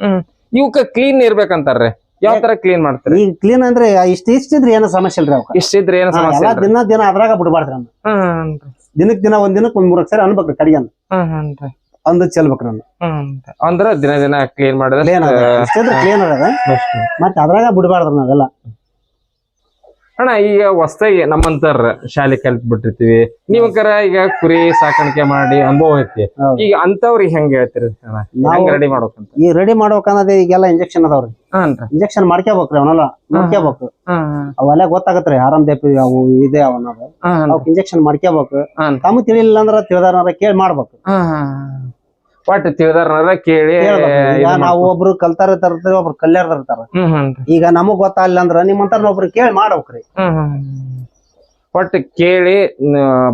ಇವಕ್ಕ ಕ್ಲೀನ್ ಇರ್ಬೇಕಂತಾರ್ರಿ? ಯಾವ ತರ ಕ್ಲೀನ್ ಮಾಡ್ತಾರೆ? ಈಗ ಕ್ಲೀನ್ ಅಂದ್ರೆ ಇಷ್ಟ ಇಷ್ಟಿದ್ರೆ ಏನೋ ಸಮಸ್ಯೆ ಇಲ್ರಿ ಅವಕ್ಕ. ಇಷ್ಟಿದ್ರೆ ಏನು ಸಮಸ್ಯೆ ಎಲ್ಲಾ ಇಲ್ರಿ? ದಿನ ದಿನ ಅದ್ರಾಗ ಬಿಡ್ಬಾರ್ದ್ರಿ ಅವ್ನ ಹ್ಮ್ ದಿನಕ್ ದಿನ ಒಂದ್ ದಿನಕ್ ಒಂದ್ ಮೂರಕ್ ಸರಿ ಅನ್ಬೇಕ್ರಿ ಕಡಿಗೆ ಹ್ಮ್ ಹ್ಮ್ ಹ್ಮ್. ಅಂದು ಚೆಲ್ಬೇಕ್ರಿ ಅಂದ್ರ ದಿನ ದಿನ ಕ್ಲೀನ್ ಮಾಡಿದ್ರೆ ಕ್ಲೀನ್ ಅದ ಇಷ್ಟಿದ್ರೆ ಕ್ಲೀನ್ ಅದ ಮತ್ತೆ ಅದ್ರಾಗ ಬಿಡಬಾರ್ದು ನಾವೆಲ್ಲ. ಅಣ್ಣ ಈಗ ಹೊಸ್ದಾಗಿ ನಮ್ಮಂತರ ಶಾಲೆ ಕಲ್ತ್ ಬಿಟ್ಟಿರ್ತೀವಿ ನೀವು ಕರ ಈಗ ಕುರಿ ಸಾಕಾಣಿಕೆ ಮಾಡಿ ಅನುಭವ ಐತಿ. ಈಗ ಅಂತವ್ರಿಗೆ ಹೆಂಗ್ ಹೇಳ್ತೀರಿ ಹೆಂಗ್ ರೆಡಿ ಮಾಡ್ಬೇಕಂತ? ಈ ರೆಡಿ ಮಾಡ್ಬೇಕನ್ನೋದು ಈಗೆಲ್ಲ ಇಂಜೆಕ್ಷನ್ ಅದಾವ್ರಿ. ಇಂಜೆಕ್ಷನ್ ಮಾಡ್ಕೋಬೇಕ್ರಿ ಅವನಲ್ಲ ನೋಡ್ಕೋಬೇಕು ಅವೆಲ್ಲ ಗೊತ್ತಾಗತ್ರಿ ಆರಾಮ್ ದೇಪಿ ಅವು ಇದೆ ಅವನ ಅವಕ್ ಇಂಜೆಕ್ಷನ್ ಮಾಡ್ಕೋಬೇಕು ತಮಗ್ ತಮ್ಮ ತಿಳಿಲಿಲ್ಲ ಅಂದ್ರ ತಿಳಿದಾರ ಕೇಳಿ ಮಾಡ್ಬೇಕು. ಒಟ್ಟು ತಿಳಿದಾರ ಕೇಳಿ ನಾವು. ಒಬ್ರು ಕಲ್ತಾರ ಇರ್ತಾರ ಒಬ್ರು ಕಲ್ಯಾರ ತರ್ತಾರ ಈಗ ನಮಗ್ ಗೊತ್ತಾಗ್ಲಿಲ್ಲ ಅಂದ್ರ ನಿಮ್ಮಂತಾರ ಒಬ್ರು ಕೇಳಿ ಮಾಡ್ಬೇಕ್ರಿ. ಒಟ್ಟು ಕೇಳಿ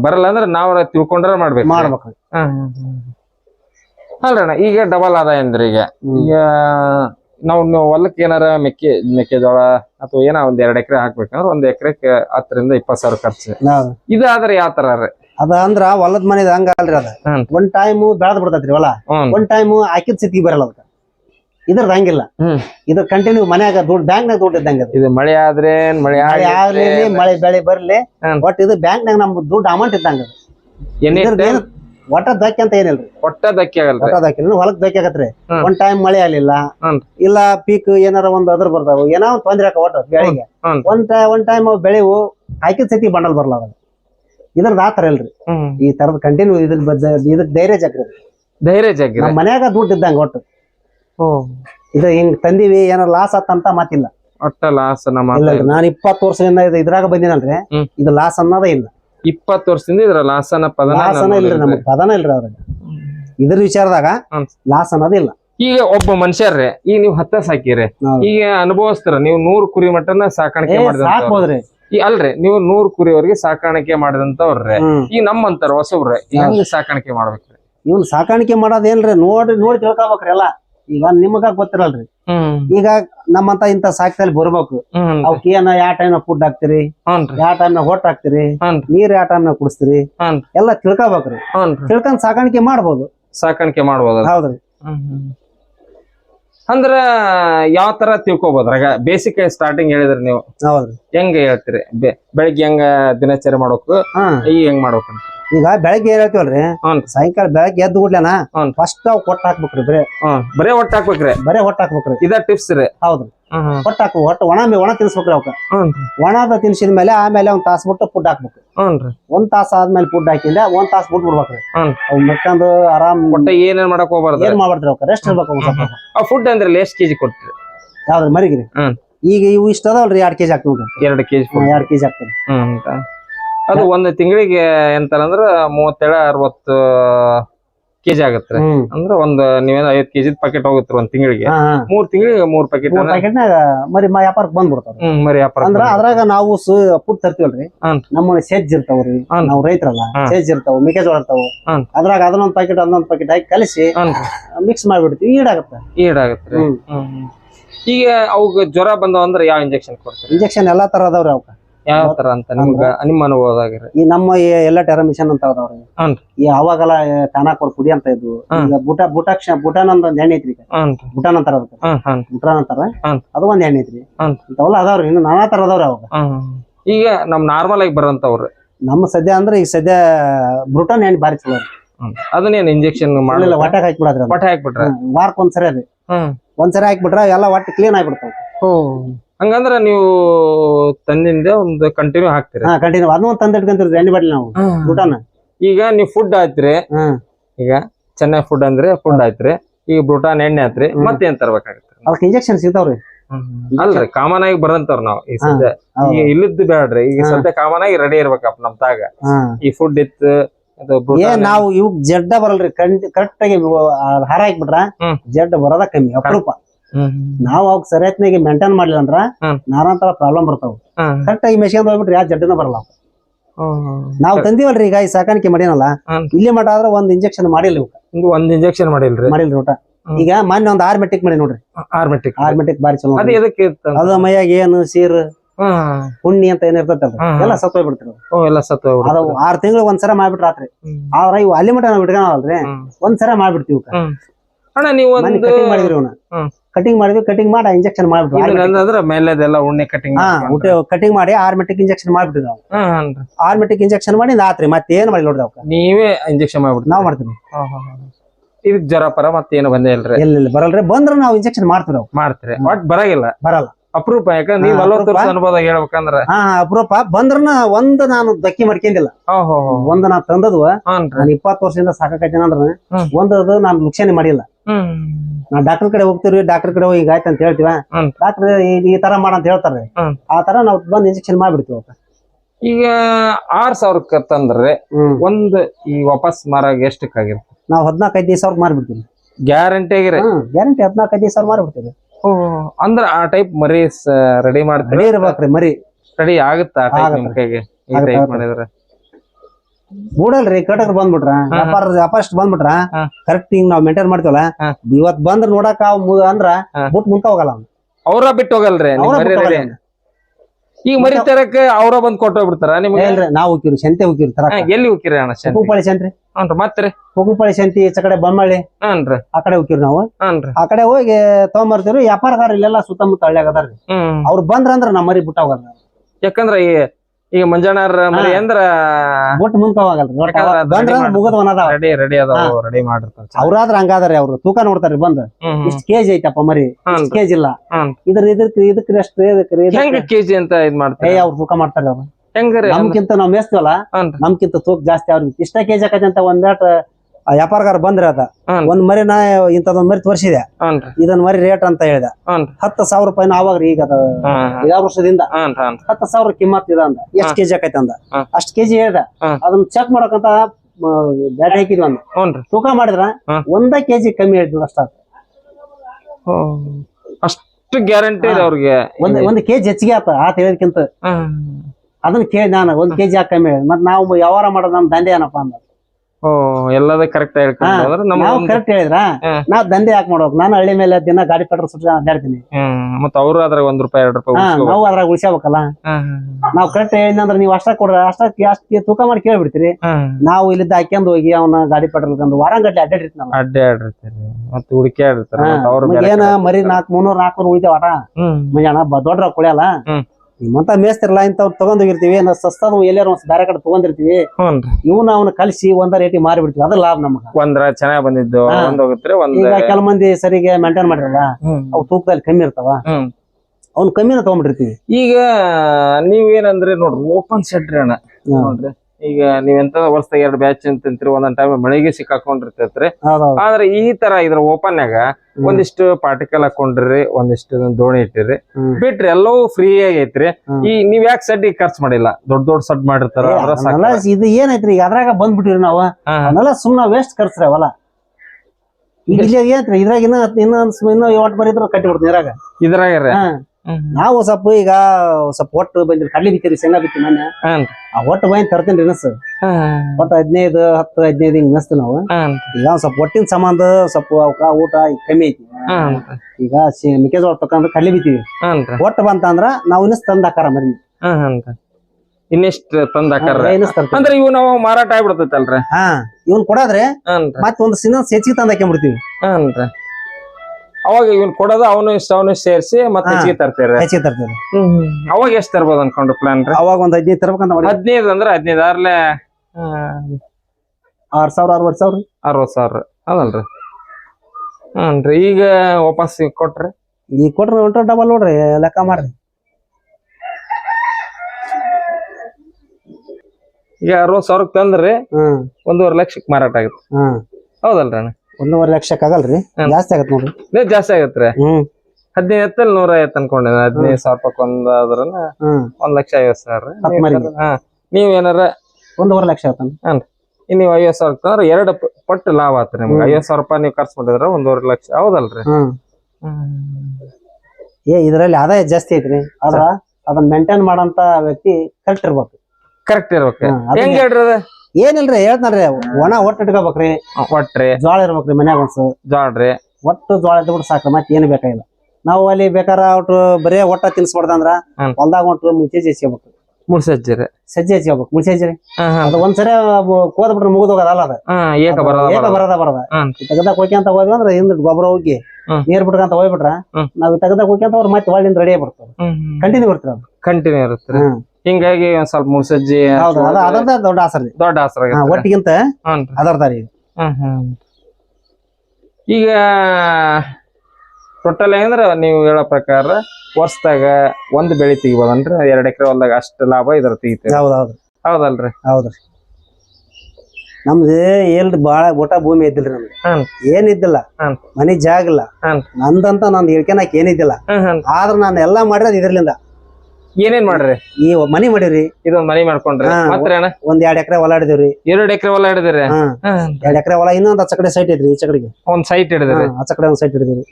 ಬರಲ್ಲ ಅಂದ್ರೆ ನಾವ್ ತಿಳ್ಕೊಂಡ್ರ ಮಾಡ್ಬೇಕು. ಮಾಡ್ಬೇಕ್ರಿ. ಅಲ್ರಣ್ಣ ಈಗ ಡಬಲ್ ಆದಾಯ ಅಂದ್ರೆ ಈಗ? ಈಗ ನಾವು ಹೊಲಕ್ಕೆ ಏನಾರ ಮೆಕ್ಕೆ ಮೆಕ್ಕೆಜೋಳ ಅಥವಾ ಏನೋ ಒಂದ್ ಎರಡ್ ಎಕರೆ ಹಾಕ್ಬೇಕಂದ್ರೆ ಒಂದ್ ಎಕರೆಕ್ ಹತ್ತರಿಂದ ಇಪ್ಪತ್ ಸಾವಿರ ಖರ್ಚು. ಇದಾದ್ರೆ ಯಾವ ತರ ರೀ? ಅದ ಅಂದ್ರ ಹೊಲದ ಮನೆದ ಹಂಗ ಅಲ್ರಿ ಅದ ಹ್ಮ್. ಒಂದ್ ಟೈಮ್ ಬೆಳದ್ ಬಿಡ್ತೈತ್ರಿ ಹೊಲ. ಹ್ಮ್ ಒಂದ್ ಟೈಮ್ ಹಾಕಿದ ಸ್ಥಿತಿಗೆ ಬರಲ್ಲ ಅದಕ್ಕ ಇದ್ರದ್ ಹಂಗಿಲ್ಲ. ಇದ್ರ ಇದು ಕಂಟಿನ್ಯೂ ಮನ್ಯಾಗ ದುಡ್ಡು ಬ್ಯಾಂಕ್ನಾಗ ದುಡ್ಡು ಇದ್ದಂಗ ಇದು ಮಳೆ ಆದ್ರೆ ಮಳೆ ಮಳೆ ಆಗ್ಲಿ ಮಳೆ ಬೆಳೆ ಬರ್ಲಿ. ಹ್ಮ್. ಇದು ಬ್ಯಾಂಕ್ ಬ್ಯಾಂಕ್ನಾಗ ನಮ್ ದುಡ್ಡು ಅಮೌಂಟ್ ಇದ್ದಂಗ ಅದು. ಎನಿ ಇದ್ರದ್ ಏನ್ ಒಟ್ಟ ದಕ್ಕಿ ಅಂತ ಏನಿಲ್ರಿ. ಒಟ್ಟ ಧಕ್ಕೆ ಆಗಲ್ಲ ಒಟ್ಟ ದಕ್ಕಿ ಹೊಲಕ್ ದಕ್ಕಿ ಆಗತ್ರಿ. ಹ್ಮ್. ಒಂದ್ ಟೈಮ್ ಮಳೆ ಆಗ್ಲಿಲ್ಲ. ಹ್ಮ್. ಇಲ್ಲ ಪೀಕ್ ಏನಾರ ಒಂದ್ ಅದ್ರ ಬರ್ತಾವ. ಏನೋ ಒಂದ್ ತೊಂದ್ರೆ ಆಕ ಒಟ್ಟ ಬೆಳೆಗೆ ಹ್ಮ್. ಒಂದ್ ಟೈ ಒಂದ್ ಟೈಮ್ ಅವ್ ಬೆಳೆವು ಹಾಕಿದ ಸತಿ ಬಂಡಲ್ ಬರಲ್ಲ ಅದ ಇದ್ರದ್ ಆತರ ಇಲ್ರಿ. ಈ ತರದ ಕಂಟಿನ್ಯೂ ಇದ್ರ ಬದ್ದ ಇದಕ್ ಧೈರ್ಯ ಜಾಗ್ರಿ ಧೈರ್ಯ ಜಗ್ಗಿ ನಮ್ ಮನ್ಯಾಗ ದುಡ್ಡು ಇದ್ದಂಗ ಒಟ್ಟು. ಇದು ಹಿಂಗ್ ತಂದಿವಿ ಏನೋ ಲಾಸ್ ಆತಂತ ಮಾತಿಲ್ಲ. ಒಟ್ಟ ಲಾಸ್ ನಮ್ಮ ಇಲ್ಲ. ನಾನು ಇಪ್ಪತ್ತು ವರ್ಷದಿಂದ ಇದು ಇದ್ರಾಗ ಬಂದಿನಲ್ರಿ. ಹ್ಮ್. ಇದು ಲಾಸ್ ಅನ್ನೋದೇ ಇಲ್ಲ. ಇಪ್ಪತ್ತು ವರ್ಷದಿಂದ ಇದ್ರ ಲಾಸನ ಪದನ ಲಾಸ್ ಅನ್ನ ಇಲ್ರಿ. ನಮಗ್ ಪದನ ಇಲ್ರಿ ಅವ್ರಿಗೆ ಇದ್ರ ವಿಚಾರದಾಗ ಹ್ಮ್. ಲಾಸ್ ಅನ್ನೋದಿಲ್ಲ ಈಗ ಒಬ್ಬ ಮನುಷ್ಯರ್ರೆ ಈಗ ನೀವು ಹತ್ತ ಸಾಕಿರಿ. ಹೌದು. ಈಗ ಅನುಭವಿಸ್ತಾರ ನೀವು ನೂರು ಕುರಿ ಮಟನ ಏ ಸಾಕಾಣಿಕೆ ಸಾಕ್ಬೋದ್ರಿ ಈ ಅಲ್ರಿ ನೀವು ನೂರ್ ಕುರಿವರೆಗೆ ಸಾಕಾಣಿಕೆ ಮಾಡಿದಂತವ್ರೆ ಈ ನಮ್ಮಂತಾರ ಹೊಸಬ್ರೆ ಹೆಂಗ್ ಸಾಕಾಣಿಕೆ ಮಾಡ್ಬೇಕ್ರಿ? ಇವ್ನ್ ಸಾಕಾಣಿಕೆ ಮಾಡೋದೇನ್ರಿ ನೋಡಿ ನೋಡಿ ತಿಳ್ಕೊಬೇಕ್ರಿ ಎಲ್ಲ. ಈಗ ನಿಮಗ ಗೊತ್ತಿರಲ್ರಿ. ಈಗ ನಮ್ಮಂತ ಇಂತ ಸಾಕ್ತಲ್ಲಿ ಬರ್ಬೇಕು. ಅವಕ್ ಏನ ಯಾವ ಟೈಮ್ ಫುಡ್ ಹಾಕ್ತಿರಿ? ಯಾವ ಟೈಮ್ ಹೊಟ್ಟ ಹಾಕ್ತಿರಿ? ನೀರ್ ಯಾವ ಟೈಮ್ ಕುಡಿಸ್ತೀರಿ? ಎಲ್ಲ ತಿಳ್ಕೊಬೇಕ್ರಿ. ತಿಳ್ಕೊಂಡ್ ಸಾಕಾಣಿಕೆ ಮಾಡ್ಬೋದು. ಸಾಕಾಣಿಕೆ ಮಾಡ್ಬೋದು. ಹೌದ್ರಿ. ಅಂದ್ರ ಯಾವ ತರ ತಿಳ್ಕೊಬೋದ್ರಾಗ ಬೇಸಿಕ್ ಸ್ಟಾರ್ಟಿಂಗ್ ಹೇಳಿದ್ರಿ ನೀವು ಹೌದ್ರಿ. ಹೆಂಗ ಹೇಳ್ತೀರಿ? ಬೆಳಿಗ್ಗೆ ಹೆಂಗ ದಿನಚರಿ ಮಾಡ್ಬೇಕು? ಈಗ ಹೆಂಗ್ ಮಾಡ್ಬೇಕಂತ? ಈಗ ಬೆಳಗ್ಗೆ ಏನ್ ಹೇಳ್ತೀವಲ್ರಿ ಸಾಯಂಕಾಲ ಬೆಳಗ್ಗೆ ಎದ್ದು ಕೂಡ್ಲೇನ. ಫಸ್ಟ್ ಅವ್ ಕೊಟ್ಟ ಹಾಕ್ಬೇಕ್ರಿ ಬರೇ. ಹ್ಮ್ ಬರೇ ಒಟ್ಟ ಹಾಕ್ಬೇಕ್ರಿ? ಬರೇ ಹೊಟ್ಟ ಹಾಕ್ಬೇಕ್ರಿ. ಇದ ಟಿಪ್ಸ್ ರೀ. ಹೌದ್ರಿ. ಹ್ಮ್ ಹ್ಮ್ ಹೊಟ್ಟ ಹಾಕು ಹೊಟ್ಟ ಒಣ ಮೇ- ಒಣ ತಿನ್ಸ್ಬೇಕ್ರಿ ಅವಕ್ಕ. ಹ್ಞೂನ್ರಿ ಒಣದ ತಿನ್ಸಿದ ಮೇಲೆ ಆಮೇಲೆ ಒಂದ್ ತಾಸ್ ಬಿಟ್ಟು ಫುಡ್ ಹಾಕ್ಬೇಕು ಹ್ಞೂನ್ರಿ ಒಂದ್ ತಾಸ ಆದ್ಮೇಲೆ ಫುಡ್ ಹಾಕಿಂದ ಒಂದ್ ತಾಸ್ ಬಿಟ್ಟು ಬಿಡ್ಬೇಕ್ರಿ. ಹ್ಞೂ ಅವ್ ಮಕ್ಕಂದು ಆರಾಮ್ ಒಟ್ಟ ಏನೇನ್ ಮಾಡಕ್ ಹೋಗ್ಬಾರ್ದು? ಏನ್ ಮಾಡ್ಬಿಡ್ತೀರಿ ಅವಕ್ಕ? ರೆಸ್ಟ್ ಇರ್ಬೇಕು ಒಂದ್ ಸ್ವಲ್ಪ. ಆ ಫುಡ್ ಅಂದ್ರೆ ಎಷ್ಟ್ ಕೆಜಿ ಕೊಡ್ತೀರಿ ಯಾವ್ದ್ರಿ? ಮರಿಗಿರಿ? ಹ್ಮ್. ಈಗ ಇವು ಇಷ್ಟ ಅದಾವಲ್ರಿ ಎರಡ್ ಕೆಜಿ ಹಾಕ್ಬೇಕು ಎರಡು ಕೆಜಿ ಎರಡ್ ಕೆಜಿ ಹಾಕ್ತೀರಿ ಹ್ಮ್. ಅದು ಒಂದ್ ತಿಂಗಳಿಗೆ ಎಂತಾರಂದ್ರ ಮೂವತ್ತೇಳ ಅರವತ್ತು ಕೆಜಿ ಆಗತ್ರಿ ಅಂದ್ರೆ ಒಂದ್ ನೀವೇನ ಐವತ್ ಕೆಜಿ ಪ್ಯಾಕೆಟ್ ಹೋಗುತ್ತೆ ಒಂದ್ ತಿಂಗಳಿಗೆ. ಮೂರ್ ತಿಂಗಳಿಗೆ ಮೂರ್ ಪ್ಯಾಕೆಟ್ ಮೂರ್ ವ್ಯಾಪಾರಕ್ಕೆ ಬಂದ್ಬಿಡ್ತಾರ ಮರಿ ವ್ಯಾಪಾರ ಅಂದ್ರ ಅದ್ರಾಗ ನಾವು ಪುಟ್ ತರ್ತೀವಲ್ರಿ. ನಮ್ಮನೆ ನಮ್ಮ ಸೆಜ್ ಇರ್ತಾವ್ರಿ. ನಾವು ರೈತರಲ್ಲ ಸೇಜ್ ಇರ್ತಾವ ಮೆಕ್ಕೆಜೋಳ ಇರ್ತಾವ. ಅದ್ರಾಗ ಅದನ್ನೊಂದ್ ಪ್ಯಾಕೆಟ್ ಅದನ್ನೊಂದ್ ಪ್ಯಾಕೆಟ್ ಹಾಕಿ ಕಲಿಸಿ ಮಿಕ್ಸ್ ಮಾಡ್ಬಿಡ್ತೀವಿ ಈಡಾಗತ್ತೆ. ಈಡಾಗತ್ತೆ. ಈಗ ಅವಾಗ ಜ್ವರ ಬಂದವ ಅಂದ್ರ ಯಾವ ಇಂಜೆಕ್ಷನ್ ಕೊಡ್ತಾರೆ? ಇಂಜೆಕ್ಷನ್ ಎಲ್ಲಾ ತರ ಅದಾವ್ರಿ ಅವಕ್ಕ ಯಾವ ತರ ಅಂತ ನಿಮ್ಗ ನಿಮ್ಮ ಈ ನಮ್ಮ ಎಲ್ಲ ಟೆರಮಿಷನ್ ಅಂತ ಅದಾವ್ರಿ. ಈ ಅವಾಗೆಲ್ಲ ತಾನ ಕೊಡ್ ಕುಡಿ ಅಂತ ಇದ್ವು. ಈಗ ಬುಟ ಬುಟಾಕ್ಷ ಬುಟಾನ್ ಅಂತ ಒಂದ್ ಎಣ್ಣೆ ಐತ್ರಿ. ಬುಟಾನ್ ಅಂತಾರ ಅದಕ್ಕ ಬುಟಾನ್ ಅಂತಾರ ಅದು ಒಂದ್ ಎಣ್ಣೆ ಐತ್ರಿ. ಅವೆಲ್ಲ ಅದಾವ್ರಿ. ಇನ್ನು ನಾನಾ ತರ ಅದಾವ್ರಿ ಅವಾಗ. ಈಗ ನಮ್ ನಾರ್ಮಲ್ ಆಗಿ ಬರೋಂತವ್ರಿ ನಮ್ಮ ಸದ್ಯ ಅಂದ್ರೆ ಈಗ ಸದ್ಯ ಬ್ರೂಟನ್ ಎಣ್ಣೆ ಬಾರಿ ಚಲೋ. ಅದನ್ನೇನ್ ಇಂಜೆಕ್ಷನ್ ಮಾಡಲಿಲ್ಲ ಒಟ್ಟಾಗ ಹಾಕ್ಬಿಡ್ರಿ ಅದು. ಹಾಕ್ಬಿಟ್ರೆ. ವಾರಕ್ಕೆ ಒಂದ್ಸರಿ ರೀ ಒಂದ್ಸರಿ ಹಾಕ್ಬಿಟ್ರೆ ಎಲ್ಲ ಒಟ್ಟು ಕ್ಲೀನ್ ಆಗ್ಬಿಡ್ತಾವ. ಹಂಗಂದ್ರ ನೀವು ತಂದಿಂದ ಒಂದು ಕಂಟಿನ್ಯೂ ಹಾಕ್ತೀರಿ. ಹಾ ಕಂಟಿನ್ಯೂ ಅದನ್ನ ಒಂದ್ ತಂದ್ ಇಟ್ಕೊಂತೀವಿ ಎಣ್ಣೆ ಬಾಟ್ಲಿ ನಾವು ಈಗ ನೀವು ಫುಡ್ ಆಯ್ತ್ರಿ ಈಗ ಚೆನ್ನಾಗಿ ಫುಡ್ ಅಂದ್ರೆ ಫುಡ್ ಆಯ್ತ್ರಿ ಈಗ ಬ್ರೂಟಾನ್ ಎಣ್ಣೆ ಆಯ್ತ್ರಿ ಮತ್ತೇನ್ ತರ್ಬೇಕಾಗತ್ತೆ? ಅದಕ್ಕೆ ಇಂಜೆಕ್ಷನ್ ಸಿಗ್ತಾವ್ರಿ. ಅಲ್ರಿ ಕಾಮನ್ ಆಗಿ ಬರಂತವ್ರ ನಾವ್ ಈ ಸದ್ಯ. ಹೌದು. ಈಗ ಇಲ್ಲಿದ್ದು ಬೇಡ್ರಿ ಈಗ ಸದ್ಯ ಕಾಮನ್ ಆಗಿ ರೆಡಿ ಇರ್ಬೇಕಪ್ಪ ನಮ್ ತಾಗ. ಹಾ. ಈ ಫುಡ್ ಇತ್ತು ಅದು ಏ ಬ್ರೂಟಾನ್ ನಾವು ಇವ್ ಜಡ್ಡ ಬರಲ್ರಿ. ಕರೆಕ್ಟ್ ಆಗಿ ಹಾರ ಹಾಕ್ಬಿಟ್ರ ಹ್ಮ್. ಜಡ್ಡ ಬರೋದ ಕಮ್ಮಿ ಅಪರೂಪ. ನಾವು ಅವಾಗ ಸರಿಯತ್ನಾಗಿ ಮೇಂಟೈನ್ ಮಾಡ್ಲಿಲ್ಲ ಅಂದ್ರ ಹ್ಮ್. ನಾನಾ ತರ ಪ್ರಾಬ್ಲಮ್ ಬರ್ತಾವ. ಕರೆಕ್ಟ್ ಆಗಿ ಮೆಷಿನ್ ಹೋಗ್ಬಿಟ್ರೆ ಯಾವ ಜಡ್ಡನ ಬರಲ್ಲ ನಾವ್. ತಂದಿವಲ್ರಿ ಈಗ ಈ ಸಾಕಾಣಿಕೆ ಮಾಡಿನಲ್ಲ ಇಲ್ಲಿ ಮಠ ಆದ್ರ ಒಂದ್ ಇಂಜೆಕ್ಷನ್ ಮಾಡಿಲ್ಲ ಒಂದ್ ಇಂಜೆಕ್ಷನ್ ಮಾಡಿಲ್ರಿ. ಮಾಡಿಲ್ರಿ ಊಟ. ಈಗ ಮೊನ್ನೆ ಒಂದ್ ಆರ್ಮೆಟಿಕ್ ಮಾಡಿ ನೋಡ್ರಿ. ಆರ್ಮೆಟಿಕ್ ಆರ್ಮೆಟಿಕ್ ಬಾರಿ ಚಲೋ ಅದು ಮೈಯಾಗ ಏನು ಸೀರ್ ಹುಣ್ಣಿ ಅಂತ ಏನ್ ಇರ್ತೈತಲ್ರಿ. ಹ್ಮ್. ಎಲ್ಲ ಸತ್ ಹೋಗ್ಬಿಡ್ತಾರೆ ಎಲ್ಲ ಅದ ಆರ್ ತಿಂಗಳು ಒಂದ್ಸಲ ಮಾಡ್ಬಿಟ್ರ ರಾತ್ರಿ ಆದ್ರ ಇವು ಅಲ್ಲಿ ಮಠ ನಾವ್ ಇಟ್ಕೊಳಲ್ರಿ ಒಂದ್ಸಲ ಮಾಡ್ಬಿಡ್ತೀವಿ ಅಣ್ಣ ನೀವು ಮಾಡಿದ್ರಿ ಹ್ಮ್. ಕಟಿಂಗ್ ಮಾಡಿದ್ವಿ ಕಟಿಂಗ್ ಮಾಡಿ ಇಂಜೆಕ್ಷನ್ ಮಾಡ್ಬಿಟ್ಟು ಇದನ್ನಂದ್ರ ಮೇಲೆದೆಲ್ಲ ಉಣ್ಣೆ ಕಟಿಂಗ್ ಹಾ ಕಟಿಂಗ್ ಮಾಡಿ ಆರ್ಮೆಟಿಕ್ ಇಂಜೆಕ್ಷನ್ ಮಾಡ್ಬಿಟ್ಟಿವಿ ನಾವು. ಆರ್ಮೆಟಿಕ್ ಇಂಜೆಕ್ಷನ್ ಮಾಡಿ ಆತ್ರಿ ಮತ್ತೆ ಏನ್ ಮಾಡಿ ನೋಡ್ರಿ ಅವ್ಕ. ನೀವೇ ಇಂಜೆಕ್ಷನ್ ಮಾಡ್ಬಿಟ್ಟು ನಾವು ಮಾಡ್ತೀವಿ. ಇದಕ್ ಜ್ವರ ಪರ ಮತ್ತೇನು ಬಂದೇ ಇಲ್ರಿ ಇಲ್ಲ ಇಲ್ಲ ಬರಲ್ರಿ ಬಂದ್ರ ನಾವು ಇಂಜೆಕ್ಷನ್ ಮಾಡ್ತೀವಿ ನಾವು. ಮಾಡ್ತೀರಿ. ಬಟ್ ಬರಾಗಿಲ್ಲ. ಬರಲ್ಲ. ಅಪರೂಪ ಯಾಕಂದ್ರೆ ನೀವು ನಲ್ವತ್ತು ವರ್ಷ ಅಪರೂಪ. ಅನುಭವದಾಗ ಹೇಳ್ಬೇಕಂದ್ರ. ಹಾ ಅಪರೂಪ ಬಂದ್ರನ ಒಂದ್ ನಾನು ದಕ್ಕಿ ಮಾಡ್ಕೊಂಡಿಲ್ಲ. ಒಂದ್ ನಾ ತಂದದ್ವ ನಾನು ಇಪ್ಪತ್ತು ವರ್ಷದಿಂದ ಸಾಕಾಕೈತೇನ ಅಂದ್ರ. ಒಂದದು ನಾನು ಲುಕ್ಷಣೆ ಮಾಡಿಲ್ಲ. ನಾ ಡಾಕ್ಟರ್ ಕಡೆ ಹೋಗ್ತೀವಿ ಡಾಕ್ಟರ್ ಕಡೆ ಹೋಗಿ ಆಯ್ತು ಅಂತ ಹೇಳ್ತೀವ? ಹ್ಮ್. ಡಾಕ್ಟರ್ ಈ ತರ ಮಾಡ ಅಂತ ಹೇಳ್ತಾರೆ ಹ್ಮ್. ಆ ತರ ನಾವು ಬಂದ್ ಇಂಜೆಕ್ಷನ್ ಮಾಡ್ಬಿಡ್ತೀವಿ. ಈಗ ಆರ್ ಸಾವಿರಕ್ಕೆ ತಂದ್ರೆ ಹ್ಮ್. ಒಂದ್ ಈ ವಾಪಸ್ ಮಾರಾಗ ಎಷ್ಟು ನಾವು ಹದಿನಾಲ್ಕು ಐದು ಸಾವಿರ ಮಾರ್ಬಿಡ್ತೀವಿ. ಗ್ಯಾರಂಟಿ ಆಗಿರ ಹ್ಮ್ ಗ್ಯಾರಂಟಿ ಹದಿನಾಲ್ಕು ಐದು ಸಾವಿರ ಮಾರ್ಬಿಡ್ತೀವಿ. ಅಂದ್ರ ಆ ಟೈಪ್ ಮರಿ ರೆಡಿ ಮಾಡ್ತೀವಿ ರೆಡಿ ಇರ್ಬೇಕ್ರಿ ಮರಿ. ರೆಡಿ ಆಗುತ್ತಾ ಆ ಟೈಪ್ ಆಗತ್ತೆ. ಕೈಗೆ? ಈ ಆಗತ್ತೆ, ಟೈಪ್ ಆಗತ್ತೆ. ಮಾಡಿದ್ರೆ? ಮೂಡಲ್ರಿ ಕಟಕ್ ಬಂದ್ಬಿಟ್ರ ವ್ಯಾಪಾರ ವ್ಯಾಪಾರ ಬಂದ್ಬಿಟ್ರ ಕರೆಕ್ಟ್ ಹಿಂಗ್ ನಾವ್ ಮೇಂಟೈನ್ ಮಾಡ್ತೀವಲ್ಲ. ಇವತ್ ಬಂದ್ರ ನೋಡಕ್ ಅಂದ್ರ ಬುಟ್ ಮುಂಕ ಹೋಗಲ್ಲ. ಅವ್ರ ಬಿಟ್ಟು ಹೋಗಲ್ರಿ? ಈಗ ಮರಿ ತರಕ್ಕೆ ಅವ್ರ ಬಂದ್ ಕೊಟ್ಟೋಗ್ಬಿಡ್ತಾರ ನಿಮ್ಗೆ? ನಾವು ಹೋಗಿರಿ ಸಂತೆ ಹೋಗಿರಿ ತರ ಎಲ್ಲಿ ಹೋಗಿರಿ ಅಣ್ಣ ಶಾಂತಿ? ಹುಕ್ಕುಂಪಳಿ ಸಂತ್ರಿ ಹ್ಞೂ ಮತ್ರಿ ಹುಕ್ಕುಂಪಳಿ ಸಂತಿ ಈಚ ಕಡೆ ಬಮ್ಮಳ್ಳಿ ಹನ್ರಿ ಆ ಕಡೆ ಹೋಗಿರಿ ನಾವು. ಹನ್ರಿ ಆ ಕಡೆ ಹೋಗಿ ತಗೊಂಬರ್ತೀವ್ರಿ ವ್ಯಾಪಾರಗಾರ ಇಲ್ಲೆಲ್ಲ ಸುತ್ತಮುತ್ತ ಹಳ್ಳಿಯಾಗ ಅದಾರ್ರಿ. ಹ್ಮ್. ಅವ್ರು ಬಂದ್ರ ಅಂದ್ರ ನಮ್ಮ ಮರಿ ಬಿಟ್ಟ ಹೋಗಲ್ಲ. ಯಾಕಂದ್ರ ಈ ಈಗ ಮಂಜಾಣರ ಮರಿ. ಅಂದ್ರ ಒಟ್ಟು ಅದಾವ ರೆಡಿ ರೆಡಿ ಅದಾವ. ರೆಡಿ ಮಾಡಿರ್ತಾರ. ಅವ್ರಾದ್ರ ಹಂಗಾದ್ರೆ ಅವ್ರು ತೂಕ ನೋಡ್ತಾರ್ರಿ ಬಂದ್. ಇಷ್ಟ್ ಕೆಜಿ ಐತಪ್ಪ ಮರಿ ಇಷ್ಟ್ ಕೆಜಿ ಇಲ್ಲ. ಇದ್ರ ಇದಕ್ಕೆ ಇದಕ್ಕೆ ಎಷ್ಟು ಇದಕ್ಕೆ ಹೆಂಗ್ ಕೆಜಿ ಅಂತ ಇದ್ ಮಾಡ್ತಾರೆ? ಅವ್ರು ತೂಕ ಮಾಡ್ತಾರೆ ಅವ್ರು. ಹೆಂಗ್ರಿ ನಮ್ಕಿಂತ ನಾವ್ ಮೇಸ್ತೀವಲ್ಲ ನಮ್ಕಿಂತ ತೂಕ ಜಾಸ್ತಿ ಅವ್ರಿಗೆ. ಇಷ್ಟ ಕೆಜಿ ಹಾಕತ್ತಂತ ಅಂತ ಒಂದೇಟ್ ವ್ಯಾಪಾರಗಾರ ಬಂದ್ರೆ ಅದ. ಮರಿ ಒಂದ್ ನಾ ಇಂಥದೊಂದ್ ಮರಿ ತೋರಿಸಿದೆ. ಇದನ್ ಮರಿ ರೇಟ್ ಅಂತ ಹೇಳಿದೆ. ಹ್ಞೂನ್ರಿ ಹತ್ತು ಸಾವಿರ ರೂಪಾಯಿನ ಅವಾಗ ಈಗ ಅದ ವರ್ಷದಿಂದ. ಹ್ಞೂನ್ರಿ ಹತ್ತು ಸಾವಿರ ಕಿಮ್ಮತ್ ಇದ ಅಂದ. ಎಷ್ಟ್ ಕೆಜಿ ಆಕೈತೆ ಅಂದ. ಹಾ. ಅಷ್ಟ್ ಕೆಜಿ ಹೇಳ್ದ. ಹಾ. ಅದನ್ನ ಚೆಕ್ ಮಾಡಕಂತ ಬ್ಯಾಟ್ ಹಾಕಿದ್ವಿ ಅಂದ. ಹ್ಞೂನ್ರಿ ತೂಕ ಮಾಡಿದ್ರ ಹಾ. ಒಂದ ಕೆಜಿ ಕಮ್ಮಿ ಹೇಳಿದ್ವಿ ಅಷ್ಟ. ಅಷ್ಟು ಗ್ಯಾರಂಟಿ ಇದೆ ಅವ್ರಿಗೆ. ಒಂದ್ ಒಂದ್ ಕೆಜಿ ಹೆಚ್ಚಿಗೆ ಆತ ಆತ ಹೇಳಿದ್ಕಿಂತ. ಹ್ಮ್. ಅದನ್ನ ಕೇಳಿ ನಾನು ಒಂದ್ ಕೆಜಿ ಯಾಕೆ ಕಮ್ಮಿ ಹೇಳಿದ್. ಮತ್ ನಾವು ವ್ಯವಹಾರ ಮಾಡೋದ್ ನಮ್ ದಂಧೆ ಏನಪ್ಪಾ ಅಂದ. ಎಲ್ಲದ ಕರೆಕ್ಟ್ ಹೇಳ್ಕೊಂಡು ಹೋದ್ರೆ ನಾವು ಕರೆಕ್ಟ್ ಹೇಳಿದ್ರ? ನಾ ದಂಧೆ ಯಾಕೆ ಮಾಡ್ಬೇಕು? ನಾನು ಹಳ್ಳಿ ಮೇಲೆ ದಿನ ಗಾಡಿ ಪೆಟ್ರೋಲ್ ಸುಟ್ಟು ಅಡ್ಡಾಡ್ತೀನಿ ಮತ್ತೆ ಅವರು ಅದ್ರಾಗ ಒಂದ್ ರೂಪಾಯಿ ಎರಡ್ ರೂಪಾಯಿ ನಾವು ಅದ್ರಾಗ ಉಳಿಸ್ಬೇಕಲ್ಲ ನಾವು ಕರೆಕ್ಟ್ ಹೇಳಿದ್ರೆ ನೀವು ಅಷ್ಟ ಕೊಡ್ರ ಅಷ್ಟ ಅಷ್ಟೇ ತೂಕ ಮಾಡಿ ಕೇಳ್ಬಿಡ್ತೀರಿ. ಬಿಡ್ತೀರಿ ನಾವು ಇಲ್ಲಿದ್ದ ಹಾಕ್ಯಂದ್ ಹೋಗಿ ಅವನ ಗಾಡಿ ಪೆಟ್ರೋಲ್ ತಂದು ವಾರಂಗಟ್ಲೆ ಅಡ್ಡಾಡಿರ್ತೀವಿ ನಾವು. ಅಡ್ಡೆ ಆಡಿರ್ತಾರೆ ಮತ್ತೆ ಹುಡುಕಿ ಆಡಿರ್ತಾರೆ ಹಾ, ಮತ್ತೆ ಅವ್ರು ನಮ್ಗ್ ಬೇರೆ ಏನ ಮರಿ ನಾಲ್ಕು ಮುನ್ನೂರ್ ನಾಲ್ಕುನೂರ್ ಉಳಿತಾವ ಆಟ ಮಂಜಾನ ದೊಡ್ಡ ಕುಳಿಯಲ್ಲ. ನಿಮ್ಮಂತ ಮೇಸ್ತಿರಲ್ಲ ಇಂಥವ್ ತಗೊಂಡೋಗಿರ್ತೀವಿ ನಾವು ಸಸ್ತದ ಎಲ್ಲಾರ ಒಂದ್ ಬೇರೆ ಕಡೆ ತಗೊಂಡಿರ್ತೀವಿ. ಹ್ಞೂನ್ರಿ ಇವನ್ನ ಅವನ್ನ ಕಲಿಸಿ ಒಂದ ರೇಟಿ ಮಾರಿಬಿಡ್ತೀವಿ ಅದು ಲಾಭ ನಮಗ. ಒಂದ್ರ ಚೆನ್ನಾಗಿ ಬಂದಿದ್ದು ಹಾ. ಒಂದ್ ಹೋಗುತ್ತೆ ಒಂದ್ ಈಗ ಕೆಲ ಮಂದಿ ಸರಿಗೆ ಮೇಂಟೈನ್ ಮಾಡಿರಲ್ಲ ಹ್ಮ್. ಅವು ತೂಕದಲ್ಲಿ ಕಮ್ಮಿ ಇರ್ತಾವ. ಹ್ಮ್. ಅವ್ನ ಕಮ್ಮಿನ ತಗೊಂಡ್ಬಿಟ್ಟಿರ್ತೀವಿ. ಈಗ ನೀವೇನಂದ್ರೆ ನೋಡ್ರಿ ಓಪನ್ ಸೆಟ್ರಿ ಅಣ್ಣ. ನೋಡ್ರಿ. ಈಗ ನೀವ್ ಎಂತ ವರ್ಷದಾಗ ಎರಡು ಬ್ಯಾಚ್ ಅಂತಿರ್ತೀರಿ ಒಂದೊಂದ್ ಟೈಮ್ ಮಳೆಗೆ ಸಿಕ್ಕಾಕೊಂಡಿರ್ತೈತ್ರಿ. ಆದ್ರೆ ಈ ತರ ಇದ್ರ ಓಪನ್ಯಾಗ ಒಂದಿಷ್ಟು ಪಾರ್ಟಿಕಲ್ ಹಾಕೊಂಡ್ರಿ ಒಂದಿಷ್ಟು ದೋಣಿ ಇಟ್ಟಿರಿ. ಬಿಟ್ರಿ ಎಲ್ಲವೂ ಫ್ರೀ ಆಗೈತ್ರಿ ಈ ನೀವ್ ಯಾಕೆ ಸಡ್ಡಿ ಖರ್ಚು ಮಾಡಿಲ್ಲ? ದೊಡ್ಡ ದೊಡ್ಡ ಸಡ್ ಮಾಡಿರ್ತಾರ. ಇದು ಏನೈತ್ರಿ ಈಗ ಅದ್ರಾಗ ಬಂದ್ಬಿಟ್ಟಿರಿ ನಾವು. ಹಾ. ಅವನ್ನೆಲ್ಲ ಸುಮ್ನ ವೇಸ್ಟ್ ಖರ್ಚ್ರಿ ಅವಲ್ಲ. ಈಗ ಇದ್ರಾಗ ಇನ್ನ ಇನ್ನ ಇನ್ನ ಒಟ್ಟು ಬರೀದ್ರ ಕಟ್ಟಿ ಬಿಡ್ತೀನಿ ಇದ್ರಾಗ. ಇದ್ರಾಗ. ನಾವು ಸ್ವಲ್ಪ ಈಗ ಸ್ವಲ್ಪ ಒಟ್ಟು ಬಂದಿರಿ ಕಡ್ಲಿ ಬಿತ್ತೀರಿ ಶೇಂಗಾ ಬಿತ್ತಿ ಮೊನ್ನೆ. ಆ ಒಟ್ಟು ಬಾಯಿ ತರ್ತೇನ್ರಿ ನಸ್. ಒಟ್ಟು ಹದಿನೈದು ಹತ್ತು ಹದಿನೈದು ಹಿಂಗ್ ನಸ್ತು ನಾವು. ಈಗ ಒಂದ್ ಸ್ವಲ್ಪ ಒಟ್ಟಿನ ಸಂಬಂಧ ಸ್ವಲ್ಪ ಅವಕ್ಕ ಊಟ ಈಗ ಕಮ್ಮಿ ಐತಿ. ಈಗ ಮೆಕ್ಕೆಜೋಳ ತಕೊಂಡ್ರೆ ಕಡ್ಲಿ ಬಿತ್ತೀವಿ. ಒಟ್ಟು ಬಂತ ಅಂದ್ರ ನಾವು ಇನ್ನಸ್ ತಂದ ಹಾಕಾರ ಮರಿ. ಇನ್ನೆಷ್ಟ್ ತಂದ್ ಅಂದ್ರೆ ಇವು ನಾವು ಮಾರಾಟ ಆಗ್ಬಿಡ್ತೈತಲ್ರಿ? ಹಾ ಇವ್ನ್ ಕೊಡಾದ್ರೆ ಮತ್ತ ಒಂದು ಸಿನ ಹೆಚ್ಚಿಗೆ ಹಾ ಹಾನ್ರಿ ಅವಾಗ ಇವನ್ ಕೊಡೋದು ಅವನು ಅವನು ಸೇರಿಸಿ ಮತ್ತೆ ಹಾ. ಹೆಚ್ಚಿಗೆ ತರ್ತೀರಿ ಹೆಚ್ಚಿಗೆ ತರ್ತೀವಿ ಅವಾಗ ಎಷ್ಟ್ ತರ್ಬೋದು ಅನ್ಕೊಂಡ್ರಿ ಪ್ಲಾನ್ ರೀ? ಅವಾಗ ಒಂದ್ ಹದಿನೈದು ತರ್ಬೇಕಂತ ಮಾಡಿ ಹದಿನೈದು ಅಂದ್ರೆ ಹದಿನೈದು ಆರ್ಲೆ ಆರ್ ಸಾವಿರ ಅರವತ್ತು ಸಾವಿರ. ಅರವತ್ ಸಾವಿರ. ಅದಲ್ರಿ ಹ್ಞೂ ಈಗ ವಾಪಸ್ ಕೊಟ್ರಿ? ಈಗ ಕೊಟ್ರಿ ಒಂಟು ಡಬಲ್ ನೋಡ್ರಿ ಲೆಕ್ಕ ಮಾಡ್ರಿ. ಈಗ ಅರವತ್ ಸಾವಿರಕ್ಕೆ ತಂದ್ರಿ ಹ್ಮ್. ಒಂದೂವರೆ ಲಕ್ಷಕ್ಕೆ ಮಾರಾಟ ಆಗುತ್ತೆ. ಹ್ಮ್. ಹೌದಲ್ರಿ ಅಣ್ಣ? ಒಂದೂವರೆ ಲಕ್ಷಕ್ಕೆ ಆಗಲ್ರಿ ಹ್ಮ್. ಜಾಸ್ತಿ ಆಗತ್ತೆ ನೋಡ್ರಿ. ಇದೇ ಜಾಸ್ತಿ ಆಗತ್ರಿ? ಹ್ಮ್. ಹದಿನೈದು ಎತ್ತಲ್ಲಿ ನೂರ ಐವತ್ತು ಅನ್ಕೊಂಡೆ ಹದಿನೈದು ಸಾವಿರ ರೂಪಾಯಿ ಒಂದ್ ಹ್ಮ್. ಒಂದ್ ಲಕ್ಷ ಐವತ್ ಸಾವಿರ. ಮರಿಗೆ. ಹಾ. ನೀವ್ ಏನಾರ ಒಂದೂವರೆ ಲಕ್ಷ ಆಗತ್ತನ್ರಿ ಇನ್ ನೀವು ಐವತ್ ಸಾವಿರ ತಂದ್ರೆ ಎರಡು ಪ- ಪಟ್ಟು ಲಾಭ ಆತ್ರಿ ನಿಮ್ಗೆ. ಐವತ್ ಸಾವಿರ ರೂಪಾಯಿ ನೀವು ಖರ್ಚು ಮಾಡಿದ್ರ ಒಂದೂವರೆ ಲಕ್ಷ ಹೌದಲ್ರಿ? ಹ್ಮ್. ಏ ಇದ್ರಲ್ಲಿ ಆದಾಯ ಜಾಸ್ತಿ ಐತ್ರಿ. ಆದ್ರ ಅದನ್ನ ಮೇಂಟೈನ್ ಮಾಡಂತ ವ್ಯಕ್ತಿ ಕರೆಕ್ಟ್ ಇರ್ಬೇಕು. ಕರೆಕ್ಟ್ ಇರ್ಬೇಕು. ಅದನ್ನ- ಹೆಂಗ್ ಹೇಳ್ರಿ ಅದ? ಏನಿಲ್ರಿ ಹೇಳ್ತಾರ್ರಿ ಒಣ ಒಟ್ಟು ಇಟ್ಕೋಬೇಕ್ರಿ. ಒಟ್ರಿ ಜೋಳ ಇರ್ಬೇಕ್ರಿ ಮನ್ಯಾಗ ಒಂದ್ಸು. ಜೋಳ್ರಿ ಒಟ್ಟು ಜೋಳ ಇದ್ಬಿಟ್ಟು ಸಾಕ್ರಿ ಮತ್ತೆ ಏನು ಬೇಕಾಗಿಲ್ಲ. ನಾವು ಅಲ್ಲಿ ಬೇಕಾರ ಒಟ್ಟು ಬರೇ ಒಟ್ಟ ತಿನ್ಸ್ಬಾರ್ದಂದ್ರ. ಹೊಲ್ದಾಗ ಒಟ್ಟು ಮುಂಚೆ ಹಚ್ಕೋಬೇಕು ಮುಡ್ಸಜ್ಜಿರಿ ಸಜ್ಜೆ ಹಚ್ಕೋಬೇಕು ಮುಂಚೆ ಹಚ್ಚಿರಿ ಅದು ಒಂದ್ಸರಿ ಕೋದ್ಬಿಟ್ರೆ ಮುಗಿದೋಗದಲ್ಲ ಅದ. ಏಕ ಬರೋದ ಏಕ ಬರದ ಬರದ ತೆಗದ ಕೋಕಿ ಅಂತ ಹೋದ್ವಿ ಅಂದ್ರೆ ಹಿಂದ್ ಗೊಬ್ಬರ ಹೋಗಿ. ನೀರ್ ಬಿಟ್ಕಂತ ಹೋಗ್ಬಿಟ್ರ. ನಾವ್ ತೆಗದಾಗ ಅಂತ ಅವ್ರ ಮತ್ತೆ ಒಳ್ಳಿಂದ ರೆಡಿ ಆಗ್ಬಿಡ್ತಾವ ಕಂಟಿನ್ಯೂ ಬರ್ತಾರ ಕಂಟಿನ್ಯೂ ಇರುತ್ತೆ. ಹಿಂಗಾಗಿ ಒಂದ್ ಸ್ವಲ್ಪ ಮುಡ್ಸಜ್ಜಿ ಹೌದು ಅದ ಅದರದ ದೊಡ್ಡ ಆಸರ ದೊಡ್ಡ ಆಸರ ಹಾ, ಒಟ್ಟಿಗಿಂತ ಅದರ್ದಾರಿ ಹ್ಮ್ ಹ್ಮ್ ಈಗ ಟೋಟಲ್ ಏನಂದ್ರ ನೀವು ಹೇಳೋ ಪ್ರಕಾರ ವರ್ಷದಾಗ ಒಂದ್ ಬೆಳಿ ತೆಗಿಬೋದನ್ರಿ? ಎರಡ್ ಎಕರೆ ಹೊಲ್ದಾಗ ಅಷ್ಟ ಲಾಭ ಇದ್ರ ತೆಗಿತೀವಿ ಹೌದ್ ಹೌದು. ಹೌದಲ್ರಿ. ಹೌದ್ರಿ ನಮ್ದು ಏನ್ರಿ ಬಾಳ ಊಟ ಭೂಮಿ ಇದ್ದಿಲ್ರಿ ನಮ್ಗೆ ಹ್ಮ್ ಏನಿದ್ದಿಲ್ಲ ಹ್ಮ್ ಮನಿ ಜಾಗ ಇಲ್ಲ. ಹ್ಮ್ ನಂದಂತ ನಂದ್ ಹೇಳ್ಕೊಳಕ್ ಏನಿದ್ದಿಲ್ಲ ಹ್ಮ್ ಹ್ಮ್ ಆದ್ರ ನಾನು ಎಲ್ಲಾ ಮಾಡಿರೋದು ಇದ್ರಲಿಂದ. ಏನೇನ್ ಮಾಡ್ರಿ? ಈ ಮನಿ ಮಾಡಿರಿ ಇದೊಂದ್ ಮನಿ ಮಾಡ್ಕೊಂಡ್ರಿ. ಮಾತ್ರ ಅಣ್ಣ ಒಂದ್ ಎರಡ್ ಎಕರೆ ಹೊಲ ಹಿಡಿದಿವ್ರಿ ಎರಡ್ ಎಕರೆ ಹೊಲ ಹಿಡಿದಿರಿ ಎರಡ್ ಎಕರೆ ಹೊಲ ಇನ್ನೊಂದ್ ಹಚ್ಚ ಕಡೆ ಸೈಟ್ ಐತ್ರಿ ಈ ಕಡೆಗೆ ಒಂದ್ ಸೈಟ್ ಹಿಡಿದ್ರಿ ಆಚ ಕಡೆ ಒಂದ್ ಸೈಟ್ ಹಿಡಿದ್ರಿ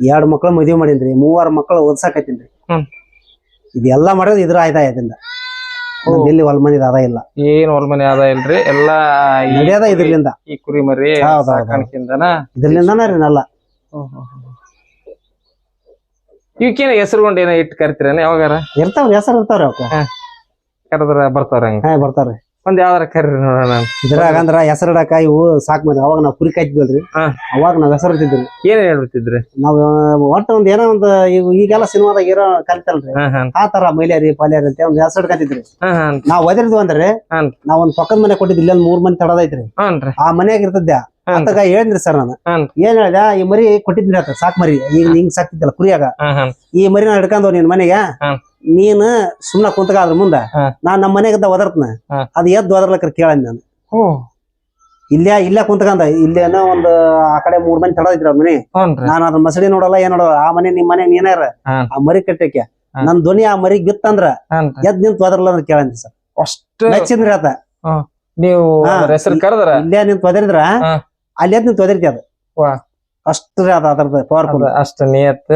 ಎರಡ್ ಮಕ್ಳು ಮದುವೆ ಮಾಡಿನ್ರಿ ಮೂವಾರು ಮಕ್ಳು ಓದ್ಸಾಕೈತಿನ್ರಿ. ಇದೆಲ್ಲಾ ಮಾಡೋದು ಇದ್ರ ಆಯ್ತಾಯದಿಂದ ಎಲ್ಲಿ ಹೊಲ ಮನಿದ ಅದ ಇಲ್ಲ. ಏನ್ ಹೊಲ ಮನೆ ಅದ ಇಲ್ರಿ? ಎಲ್ಲಾ ಇದ್ರಿಂದ ನಡೆಯದ ಇದ್ರಲಿಂದ. ಈ ಕುರಿ ಮರಿ ಇದ್ರಲಿಂದನ ರೀ ನಲ್ಲ. ಇವಕ್ಕೇನ ಹೆಸರುಗೊಂಡು ಏನೋ ಇಟ್ಟು ಕರಿತೀರೇನ ಯಾವಾಗಾರ? ಇರ್ತಾವ್ರಿ ಹೆಸರು ಇರ್ತಾವ್ರಿ ಅವಕ್ಕ ಕರೆದ್ರ ಬರ್ತಾವ್ರ ಹಂಗ? ಹಾ ಬರ್ತಾವ್ರಿ. ಒಂದ್ ಯಾವ್ದಾರ ಕರೀರಿ ನೋಡೋಣ ಇದ್ರಾಗ ಅಂದ್ರ ಹೆಸರು ಇಡಾಕ ಇವು ಸಾಕ್ ಮಾಡಿ ಅವಾಗ ನಾವ್ ಕುರಿ ಕಾಯ್ತಿದ್ವಲ್ರಿ. ಹಾ. ಅವಾಗ ನಾವ್ ಹೆಸರು ಇರ್ತಿದ್ರಿ ಏನ್ ಹೇಳ್ಬಿಡ್ತಿದ್ರಿ ನಾವ್ ಒಟ್ಟ ಒಂದ್ ಏನೋ ಒಂದ್ ಈಗ ಈಗೆಲ್ಲ ಸಿನಿಮಾದಾಗ ಇರೋ ಕಲಿತಲ್ರಿ ಹಾ ಹಾ. ಆ ತರ ಮೈಲಾರಿ ಪಾಲ್ಯಾರಿ ಅಂತ ಒಂದ್ ಹೆಸರು ಇಡ್ಕತಿದ್ರಿ ಹಾ ನಾವ್ ಒದರಿದ್ವಿ ಅಂದ್ರೆ ಹಾನ್. ನಾವ್ ಒಂದ್ ಪಕ್ಕದ ಮನೆ ಕೊಟ್ಟಿದ್ ಇಲ್ಲೊಂದ್ ಮೂರ್ ಮನೆ ತಡದೈತ್ರಿ. ಆ ಮನ್ಯಾಗ ಇರ್ತದ್ದೆ ಹಾನ್. ಅತ್ತಗ ಹೇಳಿದ್ರಿ ಸರ್ ನಾನು. ಏನ್ ಹೇಳ್ದ? ಈ ಮರಿ ಕೊಟ್ಟಿದ್ರಿ ಆತ ಸಾಕ್ ಮರಿ. ಈಗ ಹಿಂಗ್ ಸಾಕ್ತಿದ್ದಲ್ಲ ಕುರಿಯಾಗ. ಈ ಮರಿ ನಾ ಹಿಡ್ಕೊಂಡ್ ನಿನ್ ಮನೆಗೆ. ನೀನ್ ಸುಮ್ನ ಕುಂತಗ ಅದ್ರ ಮುಂದ. ನಾನ್ ನಮ್ಮ ಮನೆಗದ ಒದರ್ತನ. ಅದ್ ಎದ್ದು ಒದರ್ಲಕ್ರ ಕೇಳಂದ್ ನಾನು. ಇಲ್ಲೇ ಇಲ್ಲೇ ಕುಂತ್ಕಂದ. ಇಲ್ಲೇನೋ ಒಂದ್ ಆ ಕಡೆ ಮೂರ್ ಮನೆ ತಡದಿದ್ರ ಮನಿ. ನಾನು ಅದ್ರ ಮಸಡಿ ನೋಡಲ್ಲ ಏನ್ ನೋಡಲ್ಲ. ಆ ಮನೆ ನಿಮ್ ಮನೆ ನೀನಾರ. ಆ ಮರಿ ಕಟ್ಟಕ್ಕೆ. ನನ್ ಧ್ವನಿ ಆ ಮರಿ ಗಿತ್ತಂದ್ರ ಎದ್ ನಿಂತ್ ಒದರ್ಲ ಅಂತ ಕೇಳಂದಿ ಸರ್. ಅಷ್ಟು ಮೆಚ್ಚಿದ್ರಿ ಆತ ನೀವು ಹೆಸರು ಕರೆದ್ರ? ಇಲ್ಲೇ ನಿಂತ್ ಒದರಿದ್ರ. ಅಲ್ಲಿ ಎದ್ ನಿಂತ್ ಒದರಿತಿ ಅದು. ವಾ. ಅಷ್ಟು ರೀ ಅದ ಅದ್ರದ್ದು ಪವರ್ಫುಲ್ ಅಷ್ಟ ನಿಯತ್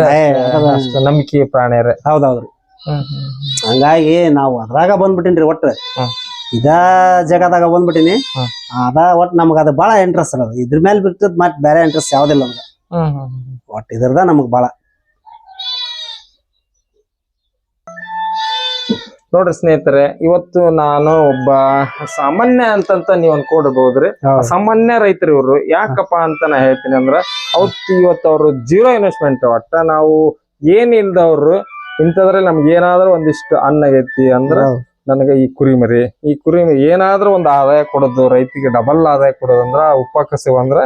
ಅಷ್ಟ ನಂಬಿಕೆ ಪ್ರಾಣಿಯರ. ಹೌದೌದ್ರಿ ಹಂಗಾಗಿ ನಾವು ಅದ್ರಾಗ ಬಂದ್ಬಿಟ್ಟಿನ್ರಿ ಒಟ್ಟ. ಇದಾ ಜಗದಾಗ ಬಂದ್ಬಿಟ್ಟಿನಿ. ಅದ ಒಟ್ ನಮಗ ಅದ ಬಾಳ ಇಂಟ್ರೆಸ್ಟ್ ಅದ. ಇದ್ರ ಮೇಲೆ ಬಿಟ್ಟದ್ ಮತ್ತೆ ಬೇರೆ ಇಂಟ್ರೆಸ್ಟ್ ಯಾವ್ದಿಲ್ಲ ನಮ್ಗ. ಒಟ್ ಇದ್ರದ ನಮಗ್ ಬಾಳ. ನೋಡ್ರಿ ಸ್ನೇಹಿತರೆ ಇವತ್ತು ನಾನು ಒಬ್ಬ ಸಾಮಾನ್ಯ ಅಂತಂತ ನೀವ್ ಅನ್ಕೊಡ್ಬಹುದ್ರಿ ಸಾಮಾನ್ಯ ರೈತರು ಇವ್ರು. ಯಾಕಪ್ಪ ಅಂತ ನಾ ಹೇಳ್ತೀನಿ ಅಂದ್ರ ಅವತ್ತು ಇವತ್ತು ಅವ್ರು ಜೀರೋ ಇನ್ವೆಸ್ಟ್ಮೆಂಟ್ ಒಟ್ಟ ನಾವು ಏನಿಲ್ದವ್ರು ಇಂಥದ್ರಲ್ಲಿ ನಮ್ಗೆ ಏನಾದ್ರೂ ಒಂದಿಷ್ಟು ಅನ್ನ ಐತಿ ಅಂದ್ರ ನನಗೆ ಈ ಕುರಿಮರಿ. ಈ ಕುರಿ ಏನಾದ್ರೂ ಒಂದು ಆದಾಯ ಕೊಡೋದು ರೈತಿಗೆ ಡಬಲ್ ಆದಾಯ ಕೊಡೋದಂದ್ರ ಉಪಕಸವು ಅಂದ್ರ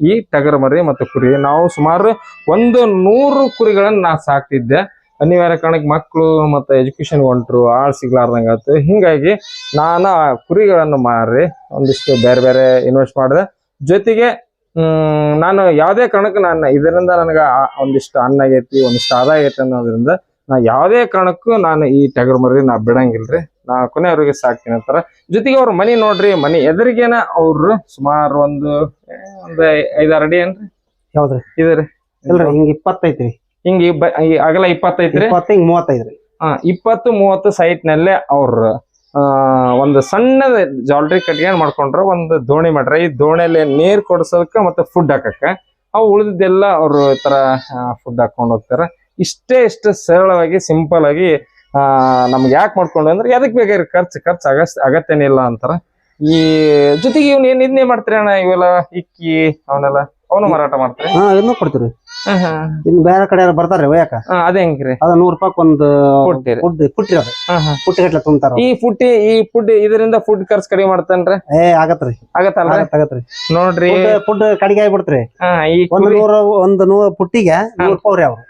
ಈ ಟಗರ್ ಮರಿ ಮತ್ತು ಕುರಿ. ನಾವು ಸುಮಾರು ಒಂದು ನೂರು ಕುರಿಗಳನ್ನ ನಾ ಸಾಕ್ತಿದ್ದೆ. ಅನಿವಾರ್ಯ ಕಾರಣಕ್ಕೆ ಮಕ್ಕಳು ಮತ್ತು ಎಜುಕೇಶನ್ ಹೊಂಟ್ರು ಆಳ್ ಸಿಗ್ಲಾರ್ದಂಗೆ ಆಯ್ತು. ಹಿಂಗಾಗಿ ನಾನು ಕುರಿಗಳನ್ನು ಮಾರಿ ಒಂದಿಷ್ಟು ಬೇರೆ ಬೇರೆ ಇನ್ವೆಸ್ಟ್ ಮಾಡಿದೆ. ಜೊತೆಗೆ ಹ್ಮ್ ನಾನು ಯಾವುದೇ ಕಾರಣಕ್ಕೂ ನಾನು ಇದರಿಂದ ನನಗೆ ಒಂದಿಷ್ಟು ಅನ್ನ ಆಗೈತಿ ಒಂದಿಷ್ಟು ಆದಾಯ ಐತಿ ಅನ್ನೋದ್ರಿಂದ ನಾ ಯಾವುದೇ ಕಾರಣಕ್ಕೂ ನಾನು ಈ ಟಗರ್ ಮರಿ ನಾ ಬಿಡಂಗಿಲ್ರಿ. ನಾ ಕೊನೆಯವ್ರಿಗೆ ಸಾಕ್ತೀನಿ ಅಂತಾರ. ಜೊತೆಗೆ ಅವ್ರ ಮನಿ ನೋಡ್ರಿ ಮನಿ ಎದುರಿಗೇನ ಅವ್ರು ಸುಮಾರು ಒಂದು ಒಂದು ಐದಾರು ಅಡಿ ಏನ್ರಿ? ಯಾವ್ದ್ರಿ? ಇದ್ರಿ. ಇಲ್ರಿ ಹಿಂಗೆ ಇಪ್ಪತ್ತೈತ್ರಿ. ಹಿಂಗ ಈ ಅಗಲ ಇಪ್ಪತ್ತೈತ್ರಿ? ಇಪ್ಪತ್ತ ಹಿಂಗ್ ಮೂವತ್ತೈದ್ರಿ ಹಾ ಇಪ್ಪತ್ತು ಮೂವತ್ತು ಸೈಟ್ ನಲ್ಲೇ ಅವ್ರ ಒಂದು ಸಣ್ಣ ಜಾಲ್ರಿ ಕಟ್ಗೆ ಮಾಡ್ಕೊಂಡ್ರ ಒಂದು ದೋಣಿ ಮಾಡ್ರ. ಈ ದೋಣಿಯಲ್ಲಿ ನೀರ್ ಕೊಡ್ಸೋದಕ್ಕ ಮತ್ತೆ ಫುಡ್ ಹಾಕಕ್ಕ. ಅವು ಉಳಿದಿದ್ದೆಲ್ಲ ಅವ್ರು ಈ ತರ ಫುಡ್ ಹಾಕೊಂಡು ಹೋಗ್ತಾರ. ಇಷ್ಟೇ ಇಷ್ಟು ಸರಳವಾಗಿ ಸಿಂಪಲ್ ಆಗಿ ಆ ನಮ್ಗೆ ಯಾಕೆ ಮಾಡ್ಕೊಂಡು ಅಂದ್ರೆ ಅದಕ್ಕೆ ಬೇಕಾದ್ರೆ ಖರ್ಚು ಖರ್ಚು ಅಗ ಅಗತ್ಯನಿಲ್ಲ ಅಂತಾರ. ಈ ಜೊತೆಗೆ ಇವ್ನ ಏನ್ ಇದನ್ನೇ ಮಾಡ್ತೀರಿ ಅಣ್ಣ ಇವೆಲ್ಲ ಇಕ್ಕಿ ಅವನ್ನೆಲ್ಲ? ಅವನು ಮಾರಾಟ ಮಾಡ್ತಾರೆ? ಹಾ ಕೊಡ್ತೀರಿ ಇನ್ ಬೇರೆ ಕಡೆ ಬರ್ತಾರ್ರಿ ಒಯ್ಯಾಕ? ಅದೇ ಹೆಂಗ್ರಿ? ಅದ ನೂರ್ ರೂಪಾಯಿ ಒಂದ್ ಫುಡ್ ಪುಟ್ರಿ ಅದ. ಪುಟ್ಟಿ ಗಟ್ಲೆ ತುಂಬ್ತಾರ ಈ ಫುಡ್ ಈ ಫುಡ್ ಇದರಿಂದ ಫುಡ್ ಖರ್ಚು ಕಡಿಮೆ ಮಾಡ್ತಾನ್ರಿ? ಏ ಆಗತ್ರಿ. ಆಗತ್ತಲ್ಲ ಆಗತ್ ಆಗತ್ರಿ. ನೋಡ್ರಿ. ಫುಡ್ ಕಡಿಗೆ ಆಗ್ಬಿಡ್ತ್ರಿ. ಒಂದ್ ನೂರ ಒಂದ್ ನೂರ ಪುಟ್ಟಿಗೆ ನೂರ್ ರೂಪಾಯಿ ಅವ್ರು.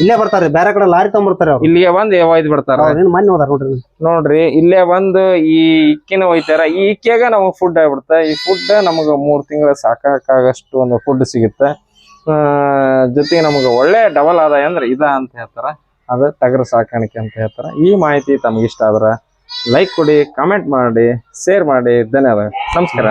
ಇಲ್ಲೇ ಬರ್ತಾರೆ ಬೇರೆ ಕಡೆ ಲಾರಿ ತಗೊಂಡ್ಬರ್ತಾರ ಇಲ್ಲಿಗೆ ಬಂದು ಒಯ್ದು ಬಿಡ್ತಾರ? ಮಣ್ಣು ಹೋದಾರ ನೋಡ್ರಿ ನೋಡ್ರಿ ಇಲ್ಲೇ ಬಂದು ಈ ಇಕ್ಕಿನ ಒಯ್ತಾರ. ಈ ಇಕ್ಕಿಯಾಗ ನಮಗ್ ಫುಡ್ ಆಗ್ಬಿಡುತ್ತೆ ಈ ಫುಡ್ ನಮಗ ಮೂರ್ ತಿಂಗಳ ಸಾಕಾಗಷ್ಟು ಒಂದು ಫುಡ್ ಸಿಗುತ್ತೆ. ಜೊತೆಗೆ ನಮಗೆ ಒಳ್ಳೆ ಡಬಲ್ ಆದಾಯ ಅಂದ್ರೆ ಇದ ಅಂತ ಹೇಳ್ತಾರ. ಅದ ಟಗರು ಸಾಕಾಣಿಕೆ ಅಂತ ಹೇಳ್ತಾರ. ಈ ಮಾಹಿತಿ ತಮ್ಗೆ ಇಷ್ಟ ಆದ್ರ ಲೈಕ್ ಕೊಡಿ ಕಾಮೆಂಟ್ ಮಾಡಿ ಶೇರ್ ಮಾಡಿ. ಧನ್ಯವಾದ ನಮಸ್ಕಾರ.